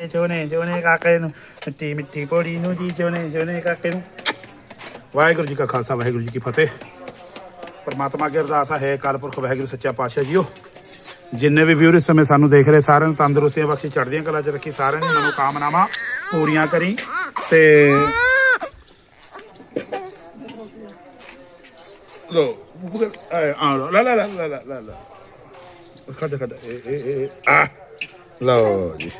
ਜੋਨੇ ਜੋਨੇ ਕਾਕੇ ਨੂੰ ਮਿੱਟੀ ਮਿੱਟੀ ਪੋੜੀ ਨੂੰ ਜੀ ਜੋਨੇ ਜੋਨੇ ਕਾਕੇ ਨੂੰ ਵਾਹਿਗੁਰੂ ਜੀ ਕਾ ਖਾਲਸਾ, ਵਾਹਿਗੁਰੂ ਜੀ ਕੀ ਫਤਿਹ। ਪਰਮਾਤਮਾ ਅੱਗੇ ਅਰਦਾਸ ਹੈ ਕਾਲ ਪੁਰਖ, ਵਾਹਿਗੁਰੂ, ਸੱਚਾ ਪਾਤਸ਼ਾਹ ਜੀਓ। ਜਿੰਨੇ ਵੀ ਵੀਰ ਇਸ ਸਮੇਂ ਸਾਨੂੰ ਦੇਖ ਰਹੇ ਸਾਰਿਆਂ ਨੂੰ ਤੰਦਰੁਸਤੀਆਂ ਬਖਸ਼ੀ, ਚੜ੍ਹਦੀਆਂ ਕਲਾ ਚ ਰੱਖੀ ਸਾਰਿਆਂ ਦੀ ਮਨੋਕਾਮਨਾਵਾਂ ਪੂਰੀਆਂ ਕਰੀ। ਤੇ ਲੋ ਆ, ਲੋ, ਲਾ ਲਾ ਲਾ ਲਾ ਲਾ ਲਾ। ਲਾ ਖੜ ਖੜ ਇਹ ਇਹ ਇਹ, ਆ। ਲਓ ਜੀ।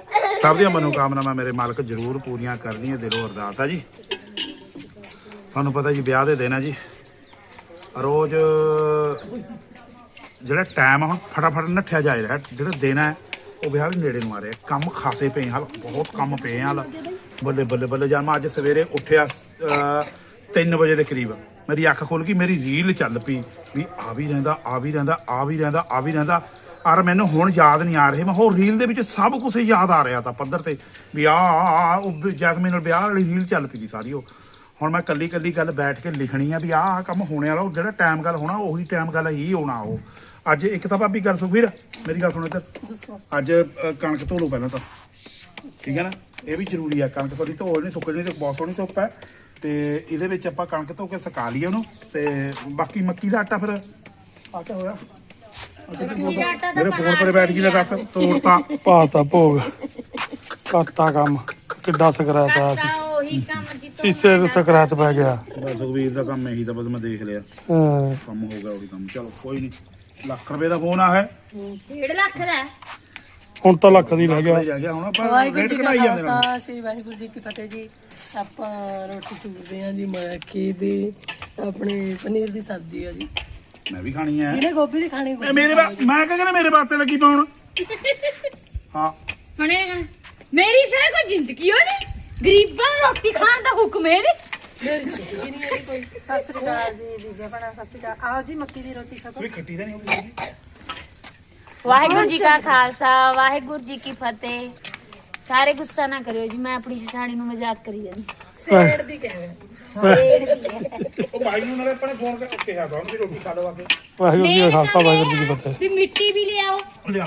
ਸਭ ਦੀਆਂ ਮਨੋਕਾਮਨਾਵਾਂ ਮੇਰੇ ਮਾਲਕ ਜ਼ਰੂਰ ਪੂਰੀਆਂ ਕਰਨੀਆਂ, ਦਿਲੋਂ ਅਰਦਾਸ ਆ ਜੀ। ਤੁਹਾਨੂੰ ਪਤਾ ਜੀ, ਵਿਆਹ ਦੇ ਦਿਨ ਆ ਜੀ। ਰੋਜ਼ ਜਿਹੜਾ ਟਾਈਮ ਆ ਹੁਣ ਫਟਾਫਟ ਨੱਠਿਆ ਜਾ ਰਿਹਾ, ਜਿਹੜਾ ਦਿਨ ਹੈ ਉਹ ਵਿਆਹ ਦੇ ਨੇੜੇ ਨੂੰ ਆ ਰਿਹਾ। ਕੰਮ ਖਾਸੇ ਪਏ ਹਾਲ, ਬਹੁਤ ਕੰਮ ਪਏ ਹਾਲ। ਬੱਲੇ ਬੱਲੇ ਬੱਲੇ ਜਦ ਮੈਂ ਅੱਜ ਸਵੇਰੇ ਉੱਠਿਆ 3 ਵਜੇ ਦੇ ਕਰੀਬ। ਮੇਰੀ ਅੱਖ ਖੁੱਲ ਗਈ, ਮੇਰੀ ਰੀਲ ਚੱਲ ਪਈ ਵੀ ਆ ਵੀ ਰਹਿੰਦਾ, ਆ ਵੀ ਰਹਿੰਦਾ, ਆ ਵੀ ਰਹਿੰਦਾ, ਆ ਵੀ ਰਹਿੰਦਾ। ਔਰ ਮੈਨੂੰ ਹੁਣ ਯਾਦ ਨਹੀਂ ਆ ਰਹੇ। ਮੈਂ ਹੋਰ ਰੀਲ ਦੇ ਵਿੱਚ ਸਭ ਕੁਝ ਯਾਦ ਆ ਰਿਹਾ ਤਾਂ ਪੱਧਰ ਤੇ। ਵੀ ਆ ਉਹ ਜੈਸਮੀਨ ਨਾਲ ਵਿਆਹ ਵਾਲੀ ਰੀਲ ਚੱਲ ਪਈ ਸੀ ਸਾਰੀ ਉਹ। ਹੁਣ ਮੈਂ ਕੱਲੀ ਕੱਲੀ ਗੱਲ ਬੈਠ ਕੇ ਲਿਖਣੀ ਆ ਵੀ ਆਹ ਕੰਮ ਹੋਣੇ ਵਾਲਾ ਉਹ ਜਿਹੜਾ ਟਾਈਮ ਗੱਲ ਹੋਣਾ ਉਹੀ ਟਾਈਮ ਗੱਲ ਹੀ ਹੋਣਾ ਉਹ। ਅੱਜ ਇੱਕ ਤਾਂ ਭਾਬੀ ਗੱਲ ਸੁਖਵੀਰ ਮੇਰੀ ਗੱਲ ਸੁਣੋ ਇੱਧਰ। ਅੱਜ ਕਣਕ ਧੋ ਲਓ ਪਹਿਲਾਂ ਤਾਂ। ਠੀਕ ਹੈ ਨਾ? ਇਹ ਵੀ ਜ਼ਰੂਰੀ ਆ ਕਣਕ ਥੋੜੀ ਧੋ ਨਹੀਂ ਸੁੱਕ ਨਹੀਂ ਤੇ ਬਹੁਤ ਸੋਹਣੀ ਧੁੱਪ ਹੈ ਤੇ ਇਹਦੇ ਵਿੱਚ ਆਪਾਂ ਕਣਕ ਧੋ ਕੇ ਸੁਕਾ ਲਈਏ ਉਹਨੂੰ ਤੇ ਬਾਕੀ ਮੱਕੀ ਦਾ ਆਟਾ ਫਿਰ। ਆ ਹੋਇਆ। ਮੇਰੇ ਫੋਨ ਪਰੇ ਬੈਠ ਗਈ ਨਾ ਦੱਸ ਤੋੜਤਾ। ਪਾਤਾ ਭੋਗ। ਕਰਤਾ ਕੰਮ। ਕਿੱਡਾ ਸਕਰੈਚ ਆਇਆ ਸੀ। ਉਹੀ ਕੰਮ ਜਿੱਤੋਂ ਸੀਸੇ ਦੇ ਸਕਰੈਚ ਪੈ ਗਿਆ। ਬਸ ਸੁਖਵੀਰ ਦਾ ਕੰਮ ਇਹੀ ਤਾਂ ਬਸ ਮੈਂ ਦੇਖ ਲਿਆ। ਹਾਂ, ਕੰਮ ਹੋ ਗਿਆ ਉਹੀ ਕੰਮ। ਚਲੋ ਕੋਈ ਨਹੀਂ ਲੱਖ ਰੁਪਏ ਦਾ ਫੋਨ ਆ ਹੈ। 1.5 ਲੱਖ ਦਾ। ਹੁਣ ਤਾਂ ਲੱਖ ਦੀ ਰਹਿ ਗਿਆ। ਜਾ ਗਿਆ। ਹੁਣ ਆਪਾਂ ਵਾਹਿਗੁਰੂ ਰੇਟ ਜੀ ਕਾ ਕਢਾਈ ਜਾਂਦੇ ਨੇ ਖਾਲਸਾ ਸ੍ਰੀ ਵਾਹਿਗੁਰੂ ਜੀ ਕੀ ਫਤਿਹ ਜੀ। ਆਪਾਂ ਰੋਟੀ ਚੂਰਦੇ ਹਾਂ ਜੀ ਮੱਕੀ ਦੀ ਆਪਣੇ ਪਨੀਰ ਦੀ ਸਬਜ਼ੀ ਆ ਜੀ। ਮੈਂ ਵੀ ਖਾਣੀ ਹੈ। ਜਿਹਨੇ ਗੋਭੀ ਦੀ ਖਾਣੀ ਇਹ ਮੇਰੇ ਵਾ- ਮੈਂ ਕਹਿੰਦਾ ਮੇਰੇ ਵਾਸਤੇ ਲੱਗੀ ਪਾਉਣ ਹਾਂ। ਮੇਰੀ ਸਾਰਾ ਕੋਈ ਜ਼ਿੰਦਗੀ ਹੋ ਨਹੀਂ ਗਰੀਬਾਂ ਨੂੰ ਰੋਟੀ ਖਾਣ ਦਾ ਹੁਕਮ ਹੈ ਨਹੀਂ ਹੈ ਕੋਈ। ਸਤਿ ਸ੍ਰੀ ਅਕਾਲ ਜੀ ਬੀਬੀ ਭੈਣਾਂ ਸਤਿ ਸ੍ਰੀ ਅਕਾਲ। ਆਓ ਜੀ ਮੱਕੀ ਦੀ ਰੋਟੀ ਛਕੋ ਕੋਈ ਖੱਟੀ ਤਾਂ ਨਹੀਂ ਹੋਊਗੀ? ਵਾਹਿਗੁਰੂ ਜੀ ਕਾ ਖਾਲਸਾ ਵਾਹਿਗੁਰੂ ਜੀ ਕੀ ਫਤਿਹ। ਸਾਰੇ ਗੁੱਸਾ ਨਾ ਕਰਿਓ ਜੀ ਮੈਂ ਆਪਣੀ ਜਠਾਣੀ ਨੂੰ ਮਜ਼ਾਕ ਕਰੀ ਜਾਂਦੀ। ਸੇੜ ਦੀ ਕਹਿ ਉਹ ਭਾਈ ਨੂੰ ਨਾਲੇ ਆਪਣੇ ਫੋਨ ਕਰਕੇ ਕਿਹਾ ਤਾਂ ਉਹਨੂੰ ਵੀ ਰੋਟੀ ਖਾ ਲਓ ਆ ਕੇ। ਵਾਹਿਗੁਰੂ ਜੀ ਕਾ ਖਾਲਸਾ ਵਾਹਿਗੁਰੂ ਜੀ ਕੀ ਫਤਿਹ। ਵੀ ਮਿੱਟੀ ਵੀ ਲਿਆਓ। ਲਿਆ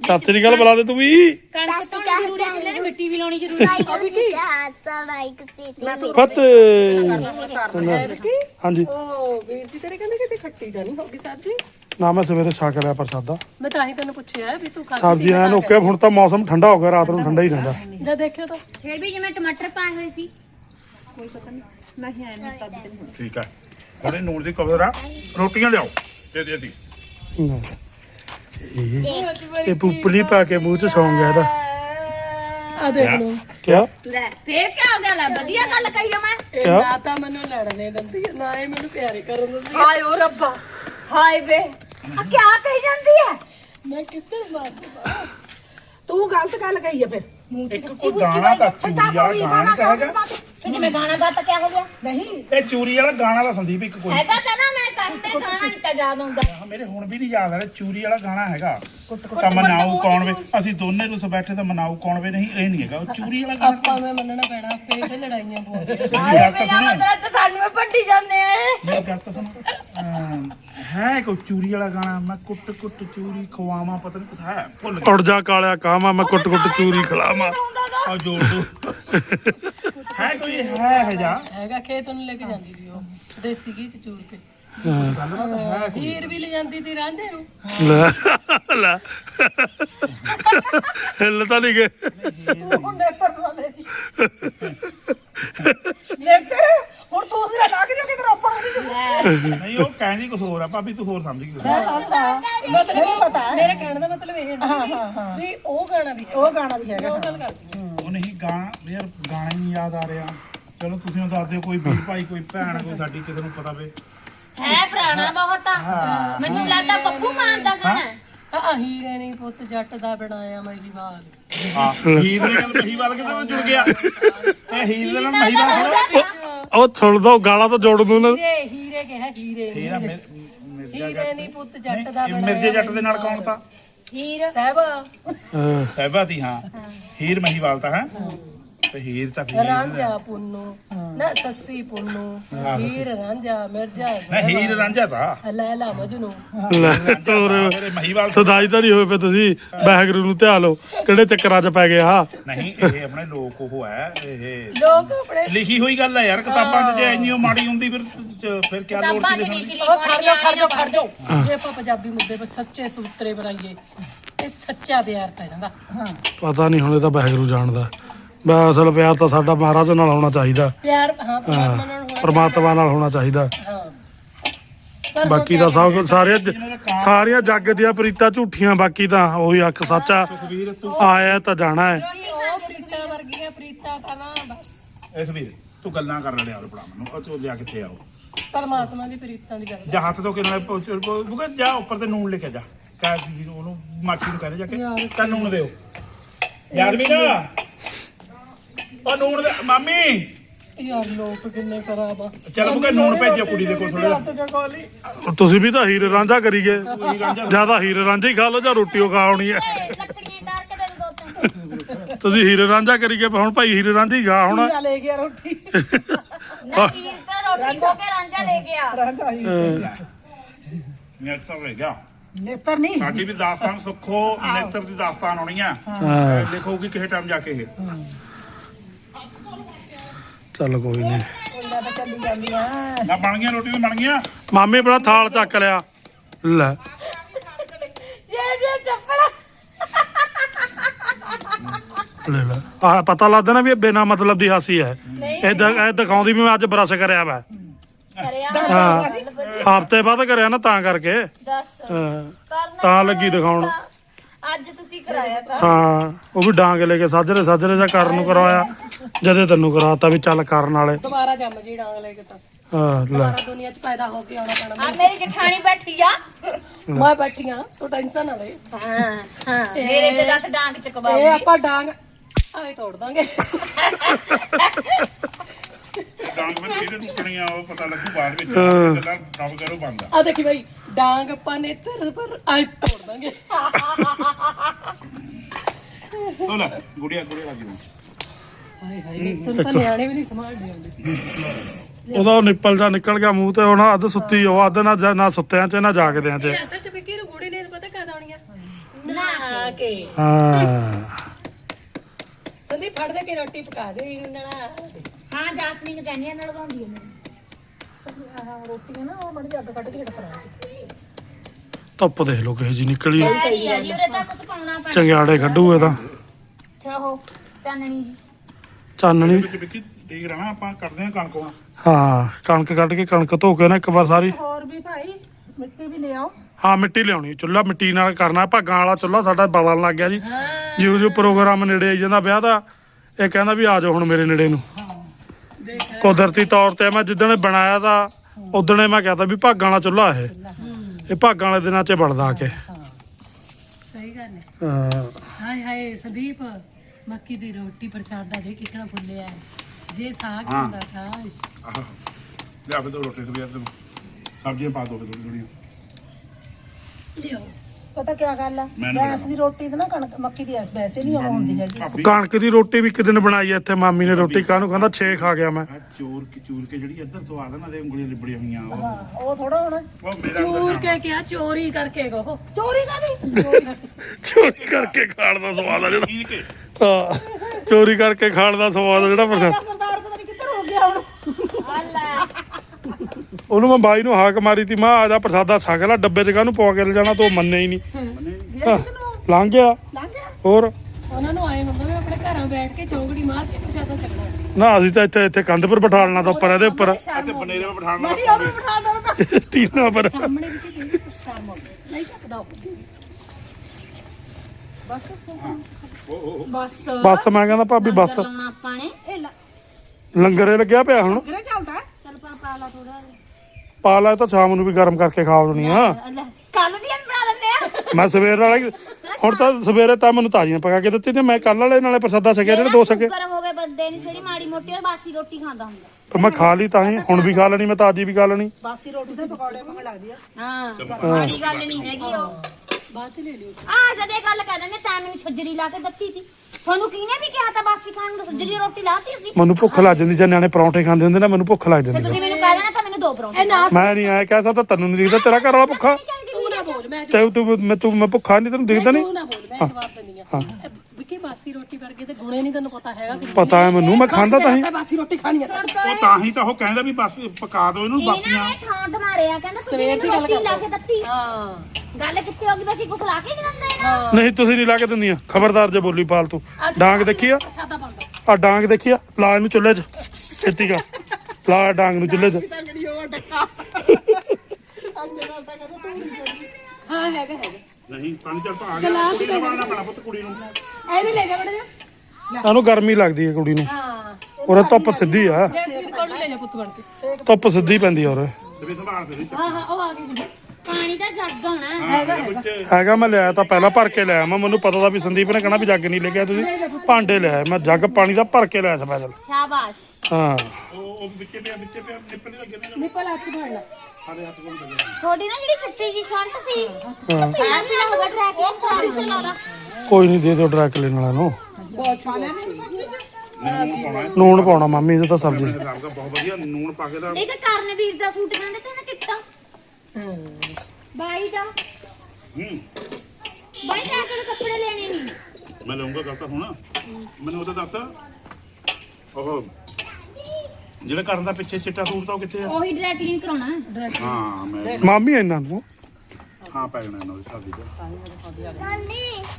ਚਾਚੇ ਦੀ ਗੱਲ ਬੁਲਾ ਦੇ ਤੂੰ ਵੀ। ਕਣਕ ਤੋਂ ਜ਼ਰੂਰੀ ਹੈ ਮਿੱਟੀ ਵੀ ਲਾਉਣੀ ਜ਼ਰੂਰੀ ਹੈ ਉਹ ਵੀ ਕੀ ਫਤਿਹ। ਹਾਂਜੀ। ਉਹ ਵੀਰ ਜੀ ਤੇਰੇ ਕਹਿੰਦੇ ਕਿਤੇ ਖੱਟੀ ਤਾਂ ਨਹੀਂ ਹੋਗੀ ਸਬਜ਼ੀ ਨਾ ਮੈਂ ਸਵੇਰੇ ਛਕ ਲਿਆ ਪ੍ਰਸਾਦਾ। ਮੈਂ ਤਾਂ ਹੀ ਤੈਨੂੰ ਪੁੱਛਿਆ ਵੀ ਤੂੰ ਖਾਧੀ ਸਬਜ਼ੀ ਐਨ ਓਕੇ ਹੁਣ ਤਾਂ ਮੌਸਮ ਠੰਡਾ ਹੋ ਗਿਆ ਰਾਤ ਨੂੰ ਠੰਡਾ ਹੀ ਰਹਿੰਦਾ। ਜਦ ਦੇਖਿਓ ਤਾਂ। ਫਿਰ ਵੀ ਜਿਵੇਂ ਟਮਾਟਰ ਪਾਏ ਹੋਏ ਸੀ। ਠੀਕ ਹੈ। ਉਹਨੇ ਨੂਣ ਦੀ ਕਬਰ ਆ ਰੋਟੀਆਂ ਲਿਆਓ ਦੇ ਦੇ ਦੀ ਨਾ। ਇਹ ਇਹ ਪੁੱਪਲੀ ਪਾ ਕੇ ਮੂੰਹ ਚ ਸੌਂ ਗਿਆ ਇਹਦਾ। ਆ ਦੇਖ ਲਓ। ਕਿਆ? ਲੈ ਫੇਰ ਕੀ ਹੋ ਗਿਆ? ਲੈ ਵਧੀਆ ਗੱਲ ਕਹੀ ਆ ਮੈਂ। ਇਹ ਕਿਆ? ਨਾ ਤਾਂ ਮੈਨੂੰ ਲੜਨੇ ਦਿੰਦੀ ਹੈ ਨਾ ਇਹ ਮੈਨੂੰ ਪਿਆਰੇ ਕਰਨ ਦਿੰਦੀ ਹਾਏ ਓ ਰੱਬਾ ਹਾਏ ਵੇ। ਆ ਕੀ ਕਹੀ ਜਾਂਦੀ ਹੈ ਮੈਂ ਕਿੱਧਰ ਮਾਰ ਤੂੰ ਗਲਤ ਗੱਲ ਕਹੀ ਆ ਫਿਰ। ਇੱਕ ਕੋਈ ਦਾਣਾ ਤਾਂ ਚੂਰੀ ਵਾਲਾ ਗਾਣਾ ਤਾਂ ਹੈਗਾ ਫਿਰ ਜਿਵੇਂ ਗਾਣਾ ਗਾ ਤਾਂ ਕੀ ਹੋ ਗਿਆ? ਨਹੀਂ ਇਹ ਚੂਰੀ ਵਾਲਾ ਗਾਣਾ ਦਾ ਸੰਦੀਪ ਇੱਕ ਕੋਈ ਹੈਗਾ ਤਾਂ ਨਾ ਮੈਂ ਤਾਂ ਤੇ ਗਾਣਾ ਨਹੀਂ ਤਾਂ ਯਾਦ ਆਉਂਦਾ। ਆਹ ਮੇਰੇ ਹੁਣ ਵੀ ਨਹੀਂ ਯਾਦ ਆ ਰਿਹਾ ਚੂਰੀ ਵਾਲਾ ਗਾਣਾ ਹੈਗਾ। ਤਾਂ ਮਨਾਉ ਕੌਣ ਵੇ? ਅਸੀਂ ਦੋਨੇ ਰੁੱਸ ਬੈਠੇ ਤਾਂ ਮਨਾਉ ਕੌਣ ਵੇ? ਨਹੀਂ ਇਹ ਨਹੀਂ ਹੈਗਾ ਉਹ ਚੂਰੀ ਵਾਲਾ ਗਾਣਾ ਆਪਾਂ ਨੂੰ ਇਹ ਮੰਨਣਾ ਪੈਣਾ ਫੇਰ ਤੇ ਲੜਾਈਆਂ ਪਉਂਦੀਆਂ ਮੇਰੀ ਗੱਲ ਤਾਂ ਸੁਣੋ। ਤਾਂ ਸਾਨੂੰ ਵੀ ਵੱਡੀ ਜਾਂਦੇ ਆ। ਮੇਰੀ ਗੱਲ ਤਾਂ ਸੁਣੋ। ਅਮ, ਹੈ ਕੋਈ ਚੂਰੀ ਵਾਲਾ ਗਾਣਾ? ਮੈਂ ਕੁੱਟ ਕੁੱਟ ਚੂਰੀ ਖਵਾਵਾਂ ਪਤਾ ਨਹੀਂ ਕੁਛ ਹੈ ਭੁੱਲ ਗਿਆ। ਜਾ ਕਾਲਿਆ ਕਾਮਾ ਮੈਂ ਕੁੱਟ ਕੁੱਟ ਚੂਰੀ ਖਿਲਾਵਾਂ। ਆ ਜੋੜ ਦੋ। ਹੈ ਕੋਈ? ਹੈ ਹੈ ਜਾ ਹੈਗਾ ਖੇਤ ਨੂੰ ਲੈ ਕੇ ਜਾਂਦੀ ਸੀ ਉਹ। ਦੇਸੀ ਘੀ ਚ ਚੂਰ ਕੇ। ਗੱਲ ਤਾਂ ਹੈ। ਕੋਈ ਹੀਰ ਵੀ ਲੈ ਜਾਂਦੀ ਤੀ ਰਾਂਝੇ ਨੂੰ। ਲੈ ਲੈ। ਹਿੱਲ ਤਾਂ ਨਹੀਂ ਗਏ। ਹੁਣ ਦੇ ਪਰ ਵਾਲੇ ਜੀ। ਨੇਤਰ? ਹੁਣ ਤੂੰ ਸਿਰਾ ਲੱਗ ਜਾ ਕਿਤੇ ਰੋਪੜ ਦੀ ਨਹੀਂ ਉਹ ਕਹਿੰਦੀ ਕੁਛ ਹੋਰ ਆ ਭਾਬੀ ਤੂੰ ਹੋਰ ਸਮਝ ਗਈ। ਮਤਲਬ ਮੇਰੇ ਕਹਿਣ ਦਾ ਮਤਲਬ ਇਹ ਨਹੀਂ ਵੀ ਉਹ ਗਾਣਾ ਵੀ ਹੈ ਉਹ ਗਾਣਾ ਵੀ ਹੈਗਾ ਉਹ ਗੱਲ ਕਰਦੀ ਹਾਂ। ਉਹ ਨਹੀਂ ਗਾਣਾ ਯਾਰ ਗਾਣਾ ਹੀ ਨਹੀਂ ਯਾਦ ਆ ਰਿਹਾ। ਚਲੋ ਤੁਸੀਂ ਉਹ ਦੱਸ ਦਿਓ ਕੋਈ ਵੀਰ ਭਾਈ ਕੋਈ ਭੈਣ ਕੋਈ ਸਾਡੀ ਕਿਸੇ ਨੂੰ ਪਤਾ ਵੇ ਹੈ ਪੁਰਾਣਾ ਬਹੁਤ ਆ। ਮੈਨੂੰ ਲੱਗਦਾ ਪੱਪੂ ਮਾਨ ਦਾ ਗਾਣਾ ਹੈ। ਆ ਹੀਰੇ ਨੇ ਪੁੱਤ ਜੱਟ ਦਾ ਬਣਾਇਆ ਮਹੀਵਾਲ ਹਾਂ ਹੀਰ ਦੇ ਨਾਲ ਮਹੀਵਾਲ ਕਿਤੇ ਤਾਂ ਜੁੜ ਗਿਆ? ਇਹ ਹੀਰ ਦੇ ਨਾਲ ਮਹੀਵਾਲ ਥੋੜ੍ਹਾ- ਉਹ ਸੁਣ ਦੋ ਗਾਲਾਂ ਤਾਂ ਜੋੜ ਦੂੰ ਨਾ। ਹੀਰੇ ਹੀਰੇ ਕਿਹਾ ਹੀਰੇ? ਮਿਰ- ਮਿਰਜ਼ਾ ਹੀਰੇ ਨਹੀਂ ਪੁੱਤ ਜੱਟ ਦਾ ਇਹ ਮਿਰਜ਼ੇ ਜੱਟ ਦੇ ਨਾਲ ਕੌਣ ਤਾਂ? ਹੀਰ ਸਹਿਬਾ। ਹਾਂ, ਸਹਿਬਾ ਦੀ ਹਾਂ। ਹੀਰ ਮਹੀਵਾਲ ਤਾਂ ਹੈ। ਹੀਰ ਤਾਂ ਫਿਰ ਰਾਂਝਾ ਪੁੰਨੂ ਨਾ ਸੱਸੀ ਪੁੰਨੂ ਹੀਰ ਰਾਂਝਾ ਮਿਰਜ਼ਾ ਮੈਂ ਹੀਰ ਰਾਂਝਾ ਤਾਂ। ਲੈਲਾ ਮਜਨੂ। ਲੈ ਹੋਰ ਮੇਰੇ ਮਹੀਵਾਲ ਸਦਾਈ ਤਾਂ ਨਹੀਂ ਹੋਏ ਪਏ ਤੁਸੀਂ। ਵਾਹਿਗੁਰੂ ਨੂੰ ਧਿਆ ਲਓ ਕਿਹੜੇ ਚੱਕਰਾਂ 'ਚ ਪੈ ਗਏ ਆ? ਨਹੀਂ ਇਹ ਆਪਣੇ ਲੋਕ ਉਹ ਹੈ ਇਹ ਲੋਕ ਆਪਣੇ ਲਿਖੀ ਹੋਈ ਗੱਲ ਹੈ ਯਾਰ ਕਿਤਾਬਾਂ 'ਚ ਜੇ ਇੰਨੀ ਮਾੜੀ ਹੁੰਦੀ ਫਿਰ ਫਿਰ ਕੀ ਲੋੜ ਸੀ ਲਿਖਣ ਦੀ ਉਹ ਖੜ ਜਾ ਖੜ ਜਾ ਖੜ ਜਾ ਜੇ ਆਪਾਂ ਪੰਜਾਬੀ ਮੁੱਦੇ 'ਤੇ ਸੱਚੇ ਸੂਤਰੇ ਬਣਾਈਏ ਇਹ ਸੱਚਾ ਪਿਆਰ ਤਾਂ ਇਹਨਾਂ ਦਾ। ਪਤਾ ਨਹੀਂ ਹੁਣ ਇਹ ਤਾਂ ਵਾਹਿਗੁਰੂ ਜਾਣਦਾ। ਬਸ ਅਸਲ ਪਿਆਰ ਤਾਂ ਸਾਡਾ ਮਹਾਰਾਜ ਨਾਲ ਹੋਣਾ ਚਾਹੀਦਾ। ਪਿਆਰ ਹਾਂ ਪਰਮਾਤਮਾ ਨਾਲ ਹੋਣਾ ਪਰਮਾਤਮਾ ਨਾਲ ਹੋਣਾ ਚਾਹੀਦਾ। ਹਾਂ। ਪਰ ਬਾਕੀ ਤਾਂ ਸਭ ਕੁਝ ਸਾਰੇ ਸਾਰੀਆਂ ਜੱਗ ਦੀਆਂ ਪ੍ਰੀਤਾਂ ਝੂਠੀਆਂ ਬਾਕੀ ਤਾਂ ਉਹੀ ਅੱਖ ਸੱਚਾ। ਆਇਆ ਤਾਂ ਜਾਣਾ ਹੈ। ਉਹ ਪ੍ਰੀਤਾਂ ਵਰਗੀਆਂ ਪ੍ਰੀਤਾਂ ਪਾਵਾਂ ਬਸ। ਇਸ ਵੀਰ ਤੂੰ ਗੱਲਾਂ ਕਰ ਲਿਆ ਬੜਾ ਮੈਨੂੰ। ਉਹ ਲਿਆ ਕਿੱਥੇ ਆਓ ਪਰਮਾਤਮਾ ਦੀ ਪ੍ਰੀਤਾਂ ਦੀ ਗੱਲ। ਜਾ ਹੱਥ ਤੋਂ ਕਿਨਾਂ ਬੁਗਾ ਜਾ ਉੱਪਰ ਤੇ ਨੂਨ ਲੈ ਕੇ ਜਾ। ਕਹਿ ਦੀਦੀ ਨੂੰ ਉਹਨੂੰ ਮਾਚੀ ਨੂੰ ਕਹਿੰਦੇ ਜਾ ਕੇ। ਤਾਂ ਨੂਨ ਦਿਓ। ਯਾਦ ਵੀ ਨਾ ਉਹ ਨੂਨ ਦੇ ਮਾਮੀ। ਯਾਰ ਲੋਕ ਕਿੰਨੇ ਖਰਾਬ ਆ। ਚੱਲ ਬੁਗਾ ਨੂਨ ਭੇਜਿਓ ਕੁੜੀ ਦੇ ਕੋਲ ਥੋੜਾ ਤੁਸੀਂ ਵੀ ਤਾਂ ਹੀਰੇ ਰਾਂਝਾ ਕਰੀ ਗਏ। ਰਾਂਝਾ ਜ਼ਿਆਦਾ ਹੀਰੇ ਰਾਂਝਾ ਹੀ ਖਾ ਲਓ ਜਾਂ ਰੋਟੀ ਉਹ ਖਾ ਆਉਣੀ ਹੈ। ਤੁਸੀਂ ਹੀਰੇ ਰਾਂਝਾ ਕਰੀ ਗਏ ਹੁਣ ਭਾਈ ਹੀਰੇ ਰਾਂਝਾ ਹੀ ਖਾ ਹੁਣ। ਲੈ ਗਿਆ ਰੋਟੀ। ਨਹੀਂ ਤਾਂ ਰੋਟੀ ਖੋ ਕੇ ਰਾਂਝਾ ਲੈ ਗਿਆ। ਰਾਜਾ ਹੀ ਨੇਤਰ ਰਹਿ ਗਿਆ। ਨੇਤਰ ਨਹੀਂ। ਸਾਡੀ ਵੀ ਦਾਸਤਾਨ ਸੁੱਖੋ ਨੇਤਰ ਦੀ ਦਾਸਤਾਨ ਹੋਣੀ ਆ। ਲਿਖੋਗੀ ਕਿਸੇ ਟਾਈਮ ਜਾ ਕੇ ਇਹ। ਚੱਲ ਕੋਈ ਨਹੀਂ ਕੋਈ ਨਾ ਤਾਂ ਚੱਲੀ ਜਾਂਦੀਆਂ। ਨਾ ਬਣ ਗਈਆਂ ਰੋਟੀ ਤਾਂ ਬਣ ਗਈਆਂ? ਮਾਮੇ ਬੜਾ ਥਾਲ ਚੱਕ ਲਿਆ। ਲੈ। ਇਹ ਜੇ ਚੱਪਲ। ਲੈ ਲੈ। ਆ ਪਤਾ ਲੱਗਦਾ ਨਾ ਵੀ ਇਹ ਬਿਨਾ ਮਤਲਬ ਦੀ ਹਾਸੀ ਹੈ। ਇਹ ਦ- ਇਹ ਦਿਖਾਉਂਦੀ ਵੀ ਮੈਂ ਅੱਜ ਬਰਸ਼ ਕਰਿਆ ਵਾ। ਕਰਿਆ ਹਾਂ। ਹਫ਼ਤੇ ਬਾਅਦ ਕਰਿਆ ਨਾ ਤਾਂ ਕਰਕੇ। ਦੱਸ। ਹਾਂ, ਕਰਨਾ ਤਾਂ ਲੱਗੀ ਦਿਖਾਉਣ। ਅੱਜ ਤੁਸੀਂ ਕਰਾਇਆ ਤਾਂ। ਹਾਂ ਉਹ ਵੀ ਡਾਂਗ ਲੈ ਕੇ ਸਾਜਰੇ ਸਾਜਰੇ ਜਾਂ ਕਰਨ ਨੂੰ ਕਰਵਾਇਆ। ਜਦੇ ਤੈਨੂੰ ਕਰਾਤਾ ਵੀ ਚੱਲ ਕਰਨ ਵਾਲੇ। ਦੁਬਾਰਾ ਜੰਮ ਜੀ ਡਾਂਗ ਲੈ ਕੇ ਤਾਂ। ਹਾਂ ਲੈ। ਦੁਬਾਰਾ ਦੁਨੀਆ 'ਚ ਪੈਦਾ ਹੋ ਕੇ ਆਉਣਾ ਪੈਣਾ। ਆ ਮੇਰੀ ਜਠਾਣੀ ਬੈਠੀ ਆ। ਮੈਂ ਬੈਠੀ ਆ ਤੂੰ ਟੈਨਸ਼ਨ ਨਾ ਲੈ। ਹਾਂ ਹਾਂ ਮੇਰੇ ਤੇ ਦੱਸ ਡਾਂਗ ਇਹ ਚਕਵਾਉਗੀ ਆਪਾਂ ਡਾਂਗ ਆਏ ਤੋੜ ਦਾਂਗੇ। ਡਾਂਗ ਵਿੱਚ ਕਿਹਦੇ ਟੁੱਟਣੀਆਂ ਉਹ ਪਤਾ ਲੱਗੂ ਬਾਅਦ ਵਿੱਚ ਗੱਲਾਂ ਰੱਬ ਕਰੋ ਬੰਦ ਆ। ਆ ਦੇਖੀ ਭਾਈ ਡਾਂਗ ਆਪਾਂ ਨੇ ਤੇਰੇ ਪਰ ਆਏ ਤੋੜ ਦਾਂਗੇ। ਉਹ ਲੈ ਗੁੜੀਆ ਗੁੜੀਆ ਲੱਗੀ ਹੋਈ। ਹਾਏ ਹਾਏ ਤੈਨੂੰ ਤਾਂ ਨਿਆਣੇ ਵੀ ਨਹੀਂ ਸੰਭਾਲਦੇ ਆਉਂਦੇ ਉਹਦਾ ਉਹ ਨਿੱਪਲ ਜਾ ਨਿਕਲ ਗਿਆ ਮੂੰਹ ਤੇ ਹੁਣ ਅੱਧ ਸੁੱਤੀ ਉਹ ਅੱਧ ਨਾ ਜਾ- ਨਾ ਸੁੱਤਿਆਂ ਚ ਨਾ ਜਾਗਦਿਆਂ ਚ। ਅਸਲ ਚ ਵਿੱਕੀ ਨੂੰ ਗੋੜੀ ਨੇ ਪਤਾ ਕਦ ਆਉਣੀਆਂ? ਨਾ ਕੇ। ਹਾਂ। ਸੰਦੀਪ ਫੜ ਦੇ ਕੇ ਰੋਟੀ ਪਕਾ ਦੇ ਇਹਨੂੰ ਨਾਲ ਹਾਂ ਜਾਸਮੀਨ ਕਹਿੰਦੀ ਆ ਨਲਵਾਉਂਦੀ ਆ ਮੈਨੂੰ। ਰੋਟੀਆਂ ਨਾ ਉਹ ਮੜ ਜੱਗ ਕੱਢ ਕੇ ਹਟਾ ਧੁੱਪ ਦੇਖ ਲੋ ਕਿਹੋ ਜੀ ਨਿਕਲੀ। ਸਹੀ ਹੈ ਜੀ ਉਰੇ ਤਾਂ ਕੁਝ ਪਾਉਣਾ ਪੈਣਾ। ਚੰਗਿਆੜੇ ਕੱਢੂ ਇਹ ਤਾਂ ਚਾਹੋ ਚਾਨਣੀ ਜੀ। ਚਾਨਣੀ। ਵਿੱਚ ਵਿੱਕੀ ਠੀਕ ਰਹਿਣਾ ਆਪਾਂ ਕੱਢਦੇ ਹਾਂ ਕਣਕ ਹੁਣ। ਹਾਂ ਕਣਕ ਕੱਢ ਕੇ ਕਣਕ ਧੋ ਕੇ ਨਾ ਇੱਕ ਵਾਰ ਸਾਰੀ। ਹੋਰ ਵੀ ਭਾਈ ਮਿੱਟੀ ਵੀ ਹਾਂ ਮਿੱਟੀ ਲਿਆਉਣੀ ਚੁੱਲਾ ਮਿੱਟੀ ਨਾਲ ਕਰਨਾ ਭਾਗਾਂ ਵਾਲਾ ਚੁੱਲਾ ਸਾਡਾ ਬਦਲਣ ਲੱਗ ਗਿਆ ਜੀ। ਜਿਉਂ ਜਿਉਂ ਪ੍ਰੋਗਰਾਮ ਨੇੜੇ ਆਈ ਜਾਂਦਾ ਵਿਆਹ ਦਾ। ਇਹ ਕਹਿੰਦਾ ਵੀ ਆ ਜਾਓ ਹੁਣ ਮੇਰੇ ਨੇੜੇ ਨੂੰ। ਕੁਦਰਤੀ ਤੌਰ ਤੇ ਮੈਂ ਜਿੱਦਣ ਇਹ ਬਣਾਇਆ ਤਾਂ ਉਦਣੇ ਮੈਂ ਕਹਤਾ ਵੀ ਭਾਗਾਂ ਵਾਲਾ ਚੁੱਲਾ ਇਹ। ਇਹ ਭਾਗਾਂ ਵਾਲੇ ਦਿਨਾਂ 'ਚ ਬਣਦਾ ਆ ਕੇ। ਸਹੀ ਗੱਲ ਹੈ। ਹਾਂ। ਹਾਏ ਹਾਏ ਸੰਦੀਪ ਮੱਕੀ ਦੀ ਰੋਟੀ ਪ੍ਰਸ਼ਾਦਾ ਦੇ ਕਿਕਣਾ ਫੁੱਲਿਆ ਹੈ। ਜੇ ਸਾਗ ਹਾਂ। ਹੁੰਦਾ ਕਾਸ਼ ਆਹ ਲਿਆ ਦੋ ਰੋਟੀ ਸਵੇਰ ਤੈਨੂੰ ਸਬਜ਼ੀਆਂ ਪਾ ਦੋ ਥੋੜੀ ਥੋੜੀਆਂ ਲਿਓ। ਪਤਾ ਕੀ ਗੱਲ ਆ? ਮੈਂ ਗੈਸ ਦੀ ਰੋਟੀ ਤੇ ਨਾ ਕਣਕ ਮੱਕੀ ਦੀ ਐਸ ਵੈਸੇ ਨਹੀਂ ਉਹ ਹੁੰਦੀ ਹੈਗੀ। ਭਾਬੀ ਕਣਕ ਦੀ ਰੋਟੀ ਵੀ ਇੱਕ ਦਿਨ ਬਣਾਈ ਐ ਇੱਥੇ ਮਾਮੀ ਨੇ ਰੋਟੀ ਕਾਹਨੂੰ ਕਹਿੰਦਾ? 6 ਖਾ ਗਿਆ ਮੈਂ। ਆਹ ਚੋਰ ਕੀ ਚੂਰ ਕੇ ਜਿਹੜੀ ਇੱਧਰ ਸਵਾਦ ਆ ਨਾ ਦੇ ਉਂਗਲੀਆਂ ਲਿਬੜੀਆਂ ਹੋਈਆਂ ਉਹ। ਹਾਂ ਉਹ ਥੋੜਾ ਹੋਣਾ। ਉਹ ਮੇਰਾ ਚੂਰ ਕੇ ਕਿਹਾ ਚੋਰੀ ਕਰਕੇ ਕਹੋ। ਚੋਰੀ ਕਾਦੀ ਚੋਰੀ ਕਰਕੇ ਖਾਣ ਦਾ ਸਵਾਦ ਆ ਜਿਹੜਾ। ਠੀਕ ਹੈ ਹਾਂ ਚੋਰੀ ਕਰਕੇ ਖਾਣ ਦਾ ਸਵਾਦ ਆ ਜਿਹੜਾ ਪਸੰਦ ਸਰਦਾਰ ਪਤਾ ਨਹੀਂ ਕਿੱਧਰ ਹੋ ਗਿਆ ਹੁਣ ਅੱਲਾ ਉਹਨੂੰ ਮੈਂ ਬਾਈ ਨੂੰ ਹਾਕ ਮਾਰੀ ਤੀ ਮੈਂ ਆ ਜਾ ਪ੍ਰਸਾਦਾ ਛਕ ਲੈ ਡੱਬੇ 'ਚ ਕਾਹਨੂੰ ਪਵਾ ਕੇ ਲੈ ਜਾਣਾ ਤੂੰ ਮੰਨੇ ਹੀ ਨਹੀਂ। ਨੂੰ ਲੰਘ ਗਿਆ। ਲੰਘ ਗਿਆ? ਹੋਰ? ਉਹਨਾਂ ਨੂੰ ਆਏ ਹੁੰਦਾ ਵੀ ਆਪਣੇ ਘਰਾਂ ਬੈਠ ਕੇ ਚੌਂਕੜੀ ਮਾਰ ਕੇ ਪ੍ਰਸ਼ਾਦਾ ਛਕਣਾ। ਨਾ ਅਸੀਂ ਤਾਂ ਇੱਥੇ ਇੱਥੇ ਕੰਧ ਪਰ ਬਿਠਾ ਲੈਣਾ ਤਾਂ ਉੱਪਰ ਇਹਦੇ ਉੱਪਰ। ਇੱਥੇ ਬਨੇਰੇ 'ਤੇ ਬਿਠਾਉਣ ਮੈਂ ਨਾਲ ਵੀ ਬਿਠਾ ਦੇਣਾ ਤਾਂ ਟੀਨਾ ਪਰ। ਸਾਹਮਣੇ ਵੀ ਕਿਤੇ ਸ਼ਰਮ ਆਉਂਦੀ। ਨਹੀਂ ਛਕਦਾ ਉਹ। ਬਸ। ਬਸ। ਬੱਸ ਮੈਂ ਕਹਿੰਦਾ ਭਾਬੀ ਬੱਸ। ਲਾਉਣਾ ਆਪਾਂ ਨੇ। ਇਹ ਲ- ਲੰਗਰੇ ਲੱਗਿਆ ਪਿਆ ਹੁਣ। ਗਰੇ ਚੱਲਦਾ। ਚਲ ਪਾ ਪਾ ਲਾ ਥੋੜਾ ਪਾ ਲੈ ਤਾਂ ਸ਼ਾਮ ਨੂੰ ਵੀ ਗਰਮ ਕਰਕੇ ਖਾ ਦੇਣੀ ਆ। ਕੱਲ ਦੀਆਂ ਵੀ ਬਣਾ ਲੈਂਦੇ ਆ। ਮੈਂ ਸਵੇਰ ਵਾਲੇ ਹੁਣ ਤਾਂ ਸਵੇਰੇ ਤਾਂ ਮੈਨੂੰ ਤਾਜ਼ੀਆਂ ਪਕਾ ਕੇ ਦਿੱਤੀ ਤੇ ਮੈਂ ਕੱਲ ਵਾਲੇ ਨਾਲੇ ਪ੍ਰਸਾਦਾ ਛਕਿਆ ਜਿਹੜੇ ਦੋ ਸਕੇ ਸ਼ੂਗਰ ਹੋਵੇ ਬੰਦੇ ਨੂੰ ਜਿਹੜੀ ਮਾੜੀ ਮੋਟੀ ਬਾਸੀ ਰੋਟੀ ਖਾਂਦਾ ਹੁੰਦਾ। ਪਰ ਮੈਂ ਖਾ ਲਈ ਤਾਂ ਹੀ ਹੁਣ ਵੀ ਖਾ ਲੈਣੀ ਮੈਂ ਤਾਜ਼ੀ ਵੀ ਖਾ ਲੈਣੀ। ਬਾਸੀ ਰੋਟੀ ਤੇ ਪਕੌੜੇ ਮੰਗ ਲੱਗਦੀ ਆ। ਹਾਂ ਮਾੜੀ ਗੱਲ ਨਹੀਂ ਹੈਗੀ ਉਹ। ਬਾਅਦ ਚ ਲੈ ਲਿਓ। ਆ ਜਦੇ ਗੱਲ ਕਰ ਦਿੰਦੇ ਤੈਂ ਮੈਨੂੰ ਛੱਜਰੀ ਲਾ ਕੇ ਦਿੱਤੀ ਸੀ। ਤੁਹਾਨੂੰ ਕਿਹਨੇ ਵੀ ਕਿਹਾ ਤਾਂ ਬਾਸੀ ਖਾਣ ਨੂੰ? ਛੱਜਰੀ ਰੋਟੀ ਲਾਤੀ ਸੀ। ਮੈਨੂੰ ਭੁੱਖ ਲੱਗ ਜਾਂਦੀ ਜੇ ਨਿਆਣੇ ਪਰੌਂਠੇ ਖਾਂਦੇ ਹੁੰਦੇ ਨਾ ਮੈਨੂੰ ਭੁੱਖ ਲੱਗ ਤੇ ਜਾਂਦੀ ਤੁਸੀਂ ਮੈਨੂੰ ਕਹਿ ਦੇਣਾ ਤਾਂ ਮੈਨੂੰ ਦੋ ਪਰੌਂਠੇ ਇਹ ਨਾ ਮੈਂ ਨਹੀਂ ਆਇਆ ਕਹਿ ਸਕਦਾ ਤੈਨੂੰ ਨਹੀਂ ਦਿਖਦਾ ਤੇਰਾ ਘਰ ਵਾਲਾ ਭੁੱਖਾ। ਤੂੰ ਨਾ ਬੋਲ ਮੈਂ ਤੇ ਤੂੰ ਮੈਂ ਤੂੰ ਮੈਂ ਭੁੱਖਾ ਨਹੀਂ ਤੈਨੂੰ ਦਿਖਦਾ ਨਹੀਂ ਤੂੰ ਨਾ ਬੋਲ ਮੈਂ ਜਵਾਬ ਦਿੰਦੀ ਆ ਵਿਕੀ ਬਾਸੀ ਰੋਟੀ ਵਰਗੇ ਤੇ ਗੁਣੇ ਨਹੀਂ ਤੈਨੂੰ ਪਤਾ ਹੈਗਾ ਕਿ ਪਤਾ ਹੈ ਮੈਨੂੰ ਮੈਂ ਖਾਂਦਾ ਤਾਂ ਹੀ। ਮੈਂ ਬਾਸੀ ਰੋਟੀ ਖਾਣੀ ਆ ਉਹ ਤਾਂ ਹੀ ਤਾਂ ਉਹ ਕਹਿੰਦਾ ਵੀ ਬਸ ਪਕਾ ਦਿਓ ਇਹਨੂੰ ਇਹਨਾਂ ਬਾਸੀਆਂ। ਨੇ ਠਾਂਟ ਮਾਰਿਆ ਕਹਿੰਦਾ ਤੁਸੀਂ ਸਵੇਰ ਦੀ ਮੈਨੂੰ ਗੱਲ ਰੋਟੀ ਲਾ ਕੇ ਕਰਦਾ। ਦਿੱਤੀ। ਹਾਂ। ਗੱਲ ਕਿੱਥੇ ਹੋ ਗਈ? ਬਸ ਕੁਛ ਲਾ ਕੇ ਨਹੀਂ ਦਿੰਦੇ ਨਾ। ਨਹੀਂ ਤੁਸੀਂ ਨਹੀਂ ਲਾ ਕੇ ਦਿੰਦੀਆਂ। ਖਬਰਦਾਰ ਜੇ ਬੋਲੀ ਪਾਲਤੂ। ਡਾਂਗ ਦੇਖੀ ਆ? ਛਾਤਾ ਪਾਉਂਦਾ। ਆ ਡਾਂਗ ਦੇਖੀ ਆ? ਲਾ ਇਹਨੂੰ ਚੁੱਲ੍ਹੇ 'ਚ। ਛੇਤੀ ਕਰ। ਲਾ ਡਾਂਗ ਨੂੰ ਚੁੱਲ੍ਹੇ 'ਚ। ਤਗੜੀ ਡੱਕਾ। ਹਾਂ ਹੈਗਾ ਹੈਗਾ। ਨਹੀਂ ਪਾਣੀ ਚੱਲ ਪਾ ਗਿਆ ਕੁੜੀ ਨੂੰ ਪਾਣਾ ਪੈਣਾ ਪੁੱਤ ਕੁੜੀ ਨੂੰ। ਇਹਦੇ ਲੈ ਜਾ ਬੜਾ ਜਾ। ਇਹਨੂੰ ਗਰਮੀ ਲੱਗਦੀ ਹੈ ਕੁੜੀ ਨੂੰ। ਹਾਂ। ਔਰ ਧੁੱਪ ਸਿੱਧੀ ਆ। ਜੈਸਮੀਨ ਕੋਲ ਨੂੰ ਲੈ ਜਾ ਪੁੱਤ ਬਣ ਕੇ। ਧੁੱਪ ਸਿੱਧੀ ਪੈਂਦੀ ਔਰ। ਸਵੇ ਸੰਭਾਲ ਫਿਰ ਹਾਂ ਹਾਂ ਉਹ ਆ ਗਈ ਕੁੜੀ। ਪਾਣੀ ਤਾਂ ਜੱਗ ਹੋਣਾ ਹੈਗਾ ਵਿੱਚ ਹੈਗਾ ਮੈਂ ਲਿਆ ਤਾਂ ਪਹਿਲਾਂ ਭਰ ਕੇ ਲਿਆ ਮੈਂ। ਮੈਨੂੰ ਪਤਾ ਤਾਂ ਵੀ ਸੰਦੀਪ ਨੇ ਕਹਿਣਾ ਵੀ ਜੱਗ ਨਹੀਂ ਲੈ ਕੇ ਆਏ ਤੁਸੀਂ ਭਾਂਡੇ ਲਿਆ ਮੈਂ ਜੱਗ ਪਾਣੀ ਦਾ ਭਰ ਕੇ ਲਿਆ ਸਪੈਸ਼ਲ। ਸ਼ਾਬਾਸ਼। ਹਾਂ। ਉਹ ਉਹ ਵਿੱਚੇ ਪਿਆ ਵਿੱਚੇ ਪਿਆ ਨਿੱਪਲ ਲੱਗੇ ਨੇ। ਨਿੱਪਲ ਹੱਥ ਫੜ ਲੈ। ਤੁਹਾਡੀ ਨਾ ਜਿਹੜੀ ਚਿੱਟੀ ਜੀ ਸ਼ਰਟ ਸੀ ਪੀਲਾ ਪੀਲਾ ਹੋ ਗਿਆ ਟਰੈਕ ਕਰਾ ਲਾ ਲਾ ਕੋਈ ਨਹੀਂ ਦੇ ਦਿਓ ਡਰੈਕ ਲੈਣ ਵਾਲਾ ਨੂੰ। ਨੂਣ ਪਾਉਣਾ ਹੈ। ਮਾਮੀ ਇਹਦੇ ਤਾਂ ਸਬਜ਼ੀ। ਮੇਰੇ ਹਿਸਾਬ ਦਾ ਬਹੁਤ ਵਧੀਆ ਨੂਣ ਪਾ ਕੇ ਦਾ ਇੱਕ ਕਰਨਵੀਰ ਦਾ ਸੂਟ ਕਹਿੰਦੇ ਤੇ ਨਾ ਚਿੱਟਾ। ਬਾਈ ਦਾ। ਹੂੰ। ਬਾਈ ਦਾ ਕੋਲ ਕੱਪੜੇ ਲੈਣੇ ਨਹੀਂ। ਮੈਂ ਲਊਂਗਾ ਗੱਲ ਤਾਂ ਹੁਣ। ਮੈਨੂੰ ਉਹਦਾ ਦੱਸ। ਉਹ ਜਿਹੜਾ ਕਰਨ ਦਾ ਪਿੱਛੇ ਚਿੱਟਾ ਸੂਟ ਤਾਂ ਉਹ ਕਿੱਥੇ ਆ? ਉਹੀ ਡਰਾਈ ਕਲੀਨ ਕਰਾਉਣਾ। ਹੈ। ਹਾਂ ਮੈਂ ਮਾਮੀ ਇਹਨਾਂ ਨੂੰ। ਹਾਂ ਪੈ ਜਾਣਾ ਇਹਨਾਂ ਦੀ ਸਾਡੀ ਦਾ